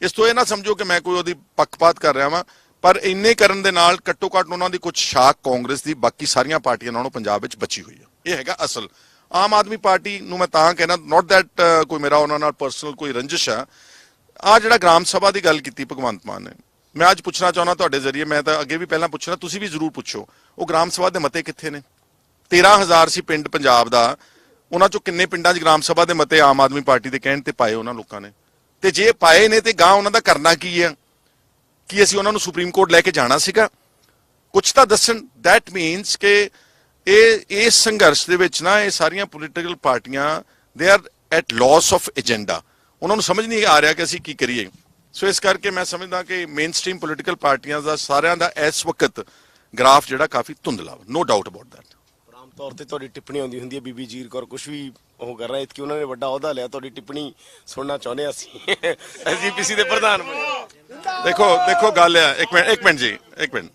ਇਸ ਤੋਂ ਇਹ ਨਾ ਸਮਝੋ ਕਿ ਮੈਂ ਕੋਈ ਉਹਦੀ ਪੱਖਪਾਤ ਕਰ ਰਿਹਾ ਵਾਂ, ਪਰ ਇੰਨੇ ਕਰਨ ਦੇ ਨਾਲ ਘੱਟੋ ਘੱਟ ਉਹਨਾਂ ਦੀ ਕੁਝ ਸ਼ਾਖ ਕਾਂਗਰਸ ਦੀ ਬਾਕੀ ਸਾਰੀਆਂ ਪਾਰਟੀਆਂ ਨਾਲੋਂ ਪੰਜਾਬ ਵਿੱਚ ਬਚੀ ਹੋਈ ਹੈ ਇਹ ਹੈਗਾ ਅਸਲ। ਆਮ ਆਦਮੀ ਪਾਰਟੀ ਨੂੰ ਮੈਂ ਤਾਂ ਕਹਿਣਾ ਨਾਟ ਦੈਟ ਕੋਈ ਮੇਰਾ ਉਹਨਾਂ ਨਾਲ ਪਰਸਨਲ ਕੋਈ ਰੰਜਿਸ਼ ਆ। ਆ ਜਿਹੜਾ ਗ੍ਰਾਮ ਸਭਾ ਦੀ ਗੱਲ ਕੀਤੀ ਭਗਵੰਤ ਮਾਨ ਨੇ, ਮੈਂ ਅੱਜ ਪੁੱਛਣਾ ਚਾਹੁੰਦਾ ਤੁਹਾਡੇ ਜ਼ਰੀਏ, ਮੈਂ ਤਾਂ ਅੱਗੇ ਵੀ ਪਹਿਲਾਂ ਪੁੱਛਣਾ, ਤੁਸੀਂ ਵੀ ਜ਼ਰੂਰ ਪੁੱਛੋ, ਉਹ ਗ੍ਰਾਮ ਸਭਾ ਦੇ ਮਤੇ ਕਿੱਥੇ ਨੇ? 13000 ਸੀ ਪਿੰਡ ਪੰਜਾਬ ਦਾ। ਉਹਨਾਂ ਚੋਂ ਕਿੰਨੇ ਪਿੰਡਾਂ 'ਚ ਗ੍ਰਾਮ ਸਭਾ ਦੇ ਮਤੇ ਆਮ ਆਦਮੀ ਪਾਰਟੀ ਦੇ ਕਹਿਣ ਤੇ ਪਾਏ ਉਹਨਾਂ ਲੋਕਾਂ ਨੇ। ਤੇ ਜੇ ਪਾਏ ਨੇ ਤੇ ਗਾਂ ਉਹਨਾਂ ਦਾ ਕਰਨਾ ਕੀ ਹੈ ਕੀ ਅਸੀਂ ਉਹਨਾਂ ਨੂੰ ਸੁਪਰੀਮ ਕੋਰਟ ਲੈ ਕੇ ਜਾਣਾ ਸੀਗਾ? ਕੁਝ ਤਾਂ ਦੱਸਣ। That ਮੀਨਸ ਕਿ ਇਹ ਇਸ ਸੰਘਰਸ਼ ਦੇ ਵਿੱਚ ਨਾ ਇਹ ਸਾਰੀਆਂ ਪੋਲੀਟੀਕਲ ਪਾਰਟੀਆਂ ਦੇ are at loss of agenda ਉਹਨਾਂ ਨੂੰ ਸਮਝ ਨਹੀਂ ਆ ਰਿਹਾ ਕਿ ਅਸੀਂ ਕੀ ਕਰੀਏ। ਸੋ ਇਸ ਕਰਕੇ ਮੈਂ ਸਮਝਦਾ ਕਿ ਮੇਨ ਸਟ੍ਰੀਮ ਪੋਲੀਟੀਕਲ ਪਾਰਟੀਆਂ ਦਾ ਸਾਰਿਆਂ ਦਾ ਇਸ ਵਕਤ ਗ੍ਰਾਫ ਜਿਹੜਾ ਕਾਫੀ ਧੁੰਦਲਾ ਵਾ। ਨੋ ਡਾਊਟ ਅਬਾਊਟ ਦੈਟ ਤੌਰ ਤੇ ਤੁਹਾਡੀ ਟਿੱਪਣੀ ਆਉਂਦੀ ਹੁੰਦੀ ਹੈ, ਬੀਬੀ ਜੀਰ ਕੌਰ ਕੁਝ ਵੀ ਉਹ ਕਰ ਰਹੇ ਕਿ ਉਹਨਾਂ ਨੇ ਵੱਡਾ ਅਹੁਦਾ ਲਿਆ, ਤੁਹਾਡੀ ਟਿੱਪਣੀ ਸੁਣਨਾ ਚਾਹੁੰਦੇ ਹਾਂ ਅਸੀਂ। ਐਸਜੀਪੀਸੀ ਦੇ ਪ੍ਰਧਾਨ ਬਣੇ। ਦੇਖੋ ਦੇਖੋ ਗੱਲ ਆ, ਇੱਕ ਮਿੰਟ ਇੱਕ ਮਿੰਟ ਜੀ, ਇੱਕ ਮਿੰਟ।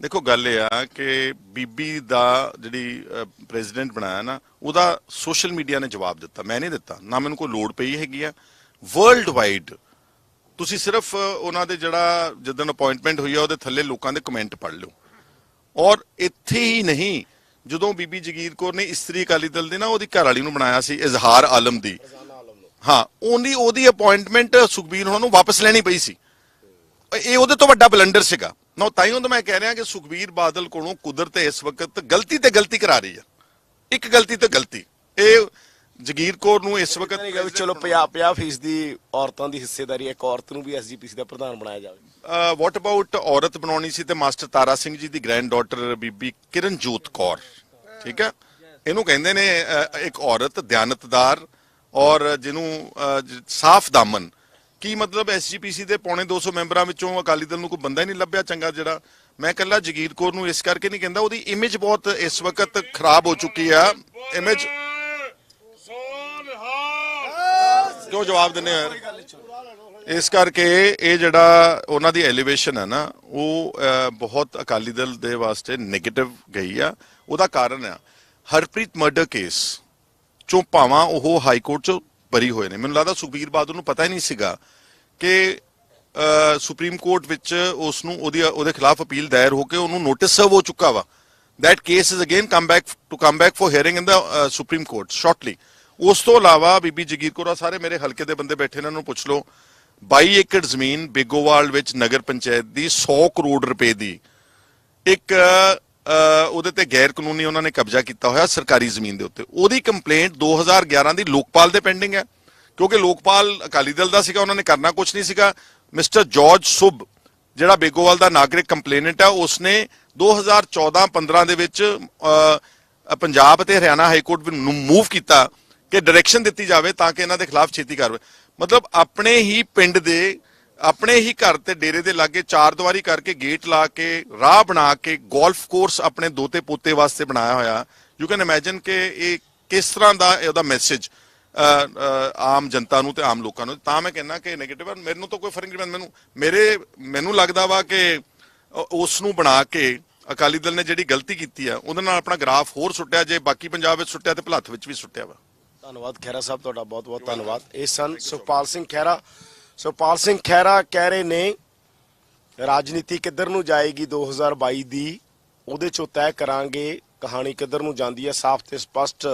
ਦੇਖੋ ਗੱਲ ਇਹ ਆ ਕਿ ਬੀਬੀ ਦਾ ਜਿਹੜੀ ਪ੍ਰੈਜ਼ੀਡੈਂਟ ਬਣਾਇਆ ਨਾ, ਉਹਦਾ ਸੋਸ਼ਲ ਮੀਡੀਆ ਨੇ ਜਵਾਬ ਦਿੱਤਾ, ਮੈਂ ਨਹੀਂ ਦਿੱਤਾ, ਨਾ ਮੈਨੂੰ ਕੋਈ ਲੋੜ ਪਈ ਹੈਗੀ ਆ। ਵਰਲਡ ਵਾਈਡ ਤੁਸੀਂ ਸਿਰਫ ਉਹਨਾਂ ਦੇ ਜਿਹੜਾ ਜਦੋਂ ਅਪਾਇੰਟਮੈਂਟ ਹੋਈ ਆ, ਉਹਦੇ ਥੱਲੇ ਲੋਕਾਂ ਦੇ ਕਮੈਂਟ ਪੜ੍ਹ ਲਿਓ। ਔਰ ਇੱਥੇ ਹੀ ਨਹੀਂ ਜਦੋਂ ਬੀਬੀ ਜਗੀਰ ਕੌਰ ਨੇ ਇਸਤਰੀ ਅਕਾਲੀ ਦਲ ਦੇ ਨਾ ਉਹਦੀ ਘਰ ਵਾਲੀ ਨੂੰ ਬਣਾਇਆ ਸੀ, ਇਜ਼ਹਾਰ ਆਲਮ ਦੀ। ਹਾਂ ਉਹਦੀ ਉਹਦੀ ਅਪਾਇੰਟਮੈਂਟ ਸੁਖਬੀਰ ਉਹਨਾਂ ਨੂੰ ਵਾਪਸ ਲੈਣੀ ਪਈ ਸੀ। ਇਹ ਉਹਦੇ ਤੋਂ ਵੱਡਾ ਬਲੰਡਰ ਸੀਗਾ। ਨਾ, ਤਾਂ ਹੀ ਉਹ ਮੈਂ ਕਹਿ ਰਿਹਾ ਕਿ ਸੁਖਬੀਰ ਬਾਦਲ ਕੋਲੋਂ ਕੁਦਰਤ ਇਸ ਵਕਤ ਗਲਤੀ ਤੇ ਗਲਤੀ ਕਰਾ ਰਹੀ ਹੈ ਇੱਕ ਗਲਤੀ ਤੇ ਗਲਤੀ। ਇਹ ਜਗੀਰ ਕੌਰ ਨੂੰ ਇਸ ਵਕਤ ਚਲੋ 50 50% ਦੀ ਔਰਤਾਂ ਦੀ ਹਿੱਸੇਦਾਰੀ ਇੱਕ ਔਰਤ ਨੂੰ ਵੀ ਐਸਜੀਪੀਸੀ ਦਾ ਪ੍ਰਧਾਨ ਬਣਾਇਆ ਜਾਵੇ। ਵਾਟ ਅਬਾਊਟ ਔਰਤ ਬਣਾਉਣੀ ਸੀ ਤੇ ਮਾਸਟਰ ਤਾਰਾ ਸਿੰਘ ਜੀ ਦੀ ਗ੍ਰੈਂਡ ਡਾਟਰ ਬੀਬੀ ਕਿਰਨਜੋਤ ਕੌਰ? ਠੀਕ ਹੈ? ਇਹਨੂੰ ਕਹਿੰਦੇ ਨੇ ਇੱਕ ਔਰਤ ਦਿਆਨਤਦਾਰ ਔਰ ਜਿਹਨੂੰ ਸਾਫ਼ ਦਾਮਨ। ਕੀ ਮਤਲਬ ਐਸਜੀਪੀਸੀ ਦੇ ਪੌਣੇ 200 ਮੈਂਬਰਾਂ ਵਿੱਚੋਂ ਅਕਾਲੀ ਦਲ ਨੂੰ ਕੋਈ ਬੰਦਾ ਹੀ ਨਹੀਂ ਲੱਭਿਆ ਚੰਗਾ ਜਿਹੜਾ? ਮੈਂ ਕੱਲਾ ਜਗੀਰ ਕੌਰ ਨੂੰ ਇਸ ਕਰਕੇ ਨਹੀਂ ਕਹਿੰਦਾ ਉਹਦੀ ਇਮੇਜ ਬਹੁਤ ਇਸ ਵਕਤ ਖਰਾਬ ਹੋ ਚੁੱਕੀ ਆ। ਇਮੇਜ ਕਿਉਂ ਜਵਾਬ ਦਿੰਦੇ ਹੋ ਯਾਰ? ਇਸ ਕਰਕੇ ਇਹ ਜਿਹੜਾ ਉਹਨਾਂ ਦੀ ਐਲੀਵੇਸ਼ਨ ਹੈ ਨਾ ਉਹ ਬਹੁਤ ਅਕਾਲੀ ਦਲ ਦੇ ਵਾਸਤੇ 네ਗੇਟਿਵ ਗਈ ਆ। ਉਹਦਾ ਕਾਰਨ ਆ ਹਰਪ੍ਰੀਤ ਮਰਡਰ ਕੇਸ ਚੋਂ ਭਾਵਾਂ ਉਹ ਹਾਈ ਕੋਰਟ ਚੋਂ ਬਰੀ ਹੋਏ ਨੇ। ਮੈਨੂੰ ਲੱਗਦਾ ਸੁਖਬੀਰ ਬਾਦਲ ਨੂੰ ਪਤਾ ਹੀ ਨਹੀਂ ਸੀਗਾ ਕਿ ਸੁਪਰੀਮ ਕੋਰਟ ਵਿੱਚ ਉਸ ਨੂੰ ਉਹਦੀ ਉਹਦੇ ਖਿਲਾਫ ਅਪੀਲ ਦਾਇਰ ਹੋ ਕੇ ਉਹਨੂੰ ਨੋਟਿਸ ਸਰਵ ਹੋ ਚੁੱਕਾ ਵਾ। That case is again come back to come back for hearing in the uh, supreme court shortly. ਉਸ ਤੋਂ ਇਲਾਵਾ ਬੀਬੀ ਜਗੀਰ ਕੌਰ ਆ ਸਾਰੇ ਮੇਰੇ ਹਲਕੇ ਦੇ ਬੰਦੇ ਬੈਠੇ ਨੇ, ਇਹਨਾਂ ਨੂੰ ਪੁੱਛ ਲਓ। 22 ਏਕੜ ਜ਼ਮੀਨ ਬੇਗੋਵਾਲ ਵਿੱਚ ਨਗਰ ਪੰਚਾਇਤ ਦੀ 100 ਕਰੋੜ ਰੁਪਏ ਦੀ ਇੱਕ ਉਹਦੇ ਤੇ ਗੈਰ ਕਾਨੂੰਨੀ ਉਹਨਾਂ ਨੇ ਕਬਜ਼ਾ ਕੀਤਾ ਹੋਇਆ ਸਰਕਾਰੀ ਜ਼ਮੀਨ ਦੇ ਉੱਤੇ। ਉਹਦੀ ਕੰਪਲੇਂਟ 2011 ਦੀ ਲੋਕਪਾਲ ਦੇ ਪੈਂਡਿੰਗ ਹੈ, ਕਿਉਂਕਿ ਲੋਕਪਾਲ ਅਕਾਲੀ ਦਲ ਦਾ ਸੀਗਾ, ਉਹਨਾਂ ਨੇ ਕਰਨਾ ਕੁਝ ਨਹੀਂ ਸੀਗਾ। ਮਿਸਟਰ ਜਾਰਜ ਸੁਬ, ਜਿਹੜਾ ਬੇਗੋਵਾਲ ਦਾ ਨਾਗਰਿਕ ਕੰਪਲੇਨੈਂਟ ਹੈ, ਉਸਨੇ 2014-15 ਦੇ ਵਿੱਚ ਪੰਜਾਬ ਅਤੇ ਹਰਿਆਣਾ ਹਾਈ ਕੋਰਟ ਨੂੰ ਮੂਵ ਕੀਤਾ ਕਿ ਡਾਇਰੈਕਸ਼ਨ ਦਿੱਤੀ ਜਾਵੇ ਤਾਂ ਕਿ ਇਹਨਾਂ ਦੇ ਖਿਲਾਫ ਛੇਤੀ ਕਾਰਵਾਈ। ਮਤਲਬ ਆਪਣੇ ਹੀ ਪਿੰਡ ਦੇ, ਆਪਣੇ ਹੀ ਘਰ ਤੇ ਡੇਰੇ ਦੇ ਲਾਗੇ ਚਾਰ ਦੀਵਾਰੀ ਕਰਕੇ ਗੇਟ ਲਾ ਕੇ, ਰਾਹ ਬਣਾ ਕੇ ਗੋਲਫ ਕੋਰਸ ਆਪਣੇ ਦੋਤੇ ਪੋਤੇ ਵਾਸਤੇ ਬਣਾਇਆ ਹੋਇਆ। ਯੂ ਕੈਨ ਇਮੇਜਿਨ ਕਿ ਇਹ ਕਿਸ ਤਰ੍ਹਾਂ ਦਾ ਉਹਦਾ ਮੈਸੇਜ ਆਮ ਜਨਤਾ ਨੂੰ ਤੇ ਆਮ ਲੋਕਾਂ ਨੂੰ। ਤਾਂ ਮੈਂ ਕਹਿੰਦਾ ਕਿ 네ਗੇਟਿਵ ਆ। ਮੈਨੂੰ ਤਾਂ ਕੋਈ ਫ਼ਰਕ ਨਹੀਂ ਪੈਂਦਾ। ਮੈਨੂੰ, ਮੇਰੇ, ਮੈਨੂੰ ਲੱਗਦਾ ਵਾ ਕਿ ਉਸ ਨੂੰ ਬਣਾ ਕੇ ਅਕਾਲੀ ਦਲ ਨੇ ਜਿਹੜੀ ਗਲਤੀ ਕੀਤੀ ਆ, ਉਹਦੇ ਨਾਲ ਆਪਣਾ ਗ੍ਰਾਫ ਹੋਰ ਸੁੱਟਿਆ, ਜੇ ਬਾਕੀ ਪੰਜਾਬ ਵਿੱਚ ਸੁੱਟਿਆ ਤੇ ਭਲੱਥ ਵਿੱਚ ਵੀ ਸੁੱਟਿਆ ਵਾ। ਧੰਨਵਾਦ ਖਹਿਰਾ ਸਾਹਿਬ ਤੁਹਾਡਾ ਬਹੁਤ ਬਹੁਤ ਧੰਨਵਾਦ। ਇਹ ਸਨ ਸੁਖਪਾਲ ਸਿੰਘ ਖਹਿਰਾ। ਸੁਖਪਾਲ ਸਿੰਘ ਖਹਿਰਾ ਕਹਿ ਰਹੇ ਨੇ, ਰਾਜਨੀਤੀ ਕਿੱਧਰ ਨੂੰ ਜਾਏਗੀ 2022 ਦੀ? ਉਹਦੇ ਚੋਂ ਤੈਅ ਕਰਾਂਗੇ, ਕਹਾਣੀ ਕਿੱਧਰ ਨੂੰ ਜਾਂਦੀ ਹੈ? ਸਾਫ਼ ਤੇ ਸਪਸ਼ਟ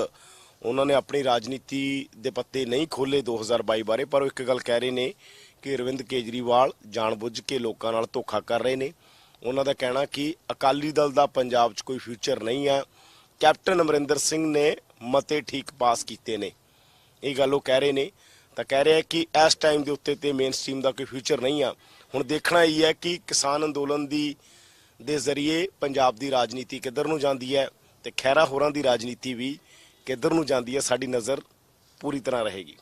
ਉਹਨਾਂ ਨੇ ਆਪਣੀ ਰਾਜਨੀਤੀ ਦੇ ਪੱਤੇ ਨਹੀਂ ਖੋਲੇ 2022 ਬਾਰੇ, ਪਰ ਉਹ ਇੱਕ ਗੱਲ ਕਹਿ ਰਹੇ ਨੇ ਕਿ ਅਰਵਿੰਦ ਕੇਜਰੀਵਾਲ ਜਾਣਬੁੱਝ ਕੇ ਲੋਕਾਂ ਨਾਲ ਧੋਖਾ ਕਰ ਰਹੇ ਨੇ। ਉਹਨਾਂ ਦਾ ਕਹਿਣਾ ਕਿ ਅਕਾਲੀ ਦਲ ਦਾ ਪੰਜਾਬ 'ਚ ਕੋਈ ਫਿਊਚਰ ਨਹੀਂ ਹੈ। ਕੈਪਟਨ ਅਮਰਿੰਦਰ ਸਿੰਘ ਨੇ ਮਤੇ ਠੀਕ ਪਾਸ ਕੀਤੇ ਨੇ। ਇਹ ਗੱਲ ਉਹ ਕਹਿ ਰਹੇ ਨੇ। ਤਾਂ ਕਹਿ ਰਿਹਾ ਕਿ ਇਸ ਟਾਈਮ ਦੇ ਉੱਤੇ ਤੇ ਮੇਨ ਸਟ੍ਰੀਮ ਦਾ ਕੋਈ ਫਿਊਚਰ ਨਹੀਂ ਆ। ਹੁਣ ਦੇਖਣਾ ਇਹ ਹੈ ਕਿ ਕਿਸਾਨ ਅੰਦੋਲਨ ਦੀ, ਦੇ ਜ਼ਰੀਏ ਪੰਜਾਬ ਦੀ ਰਾਜਨੀਤੀ ਕਿੱਧਰ ਨੂੰ ਜਾਂਦੀ ਹੈ ਤੇ ਖੈਰਾ ਹੋਰਾਂ ਦੀ ਰਾਜਨੀਤੀ ਵੀ ਕਿੱਧਰ ਨੂੰ ਜਾਂਦੀ ਹੈ, ਸਾਡੀ ਨਜ਼ਰ ਪੂਰੀ ਤਰ੍ਹਾਂ ਰਹੇਗੀ।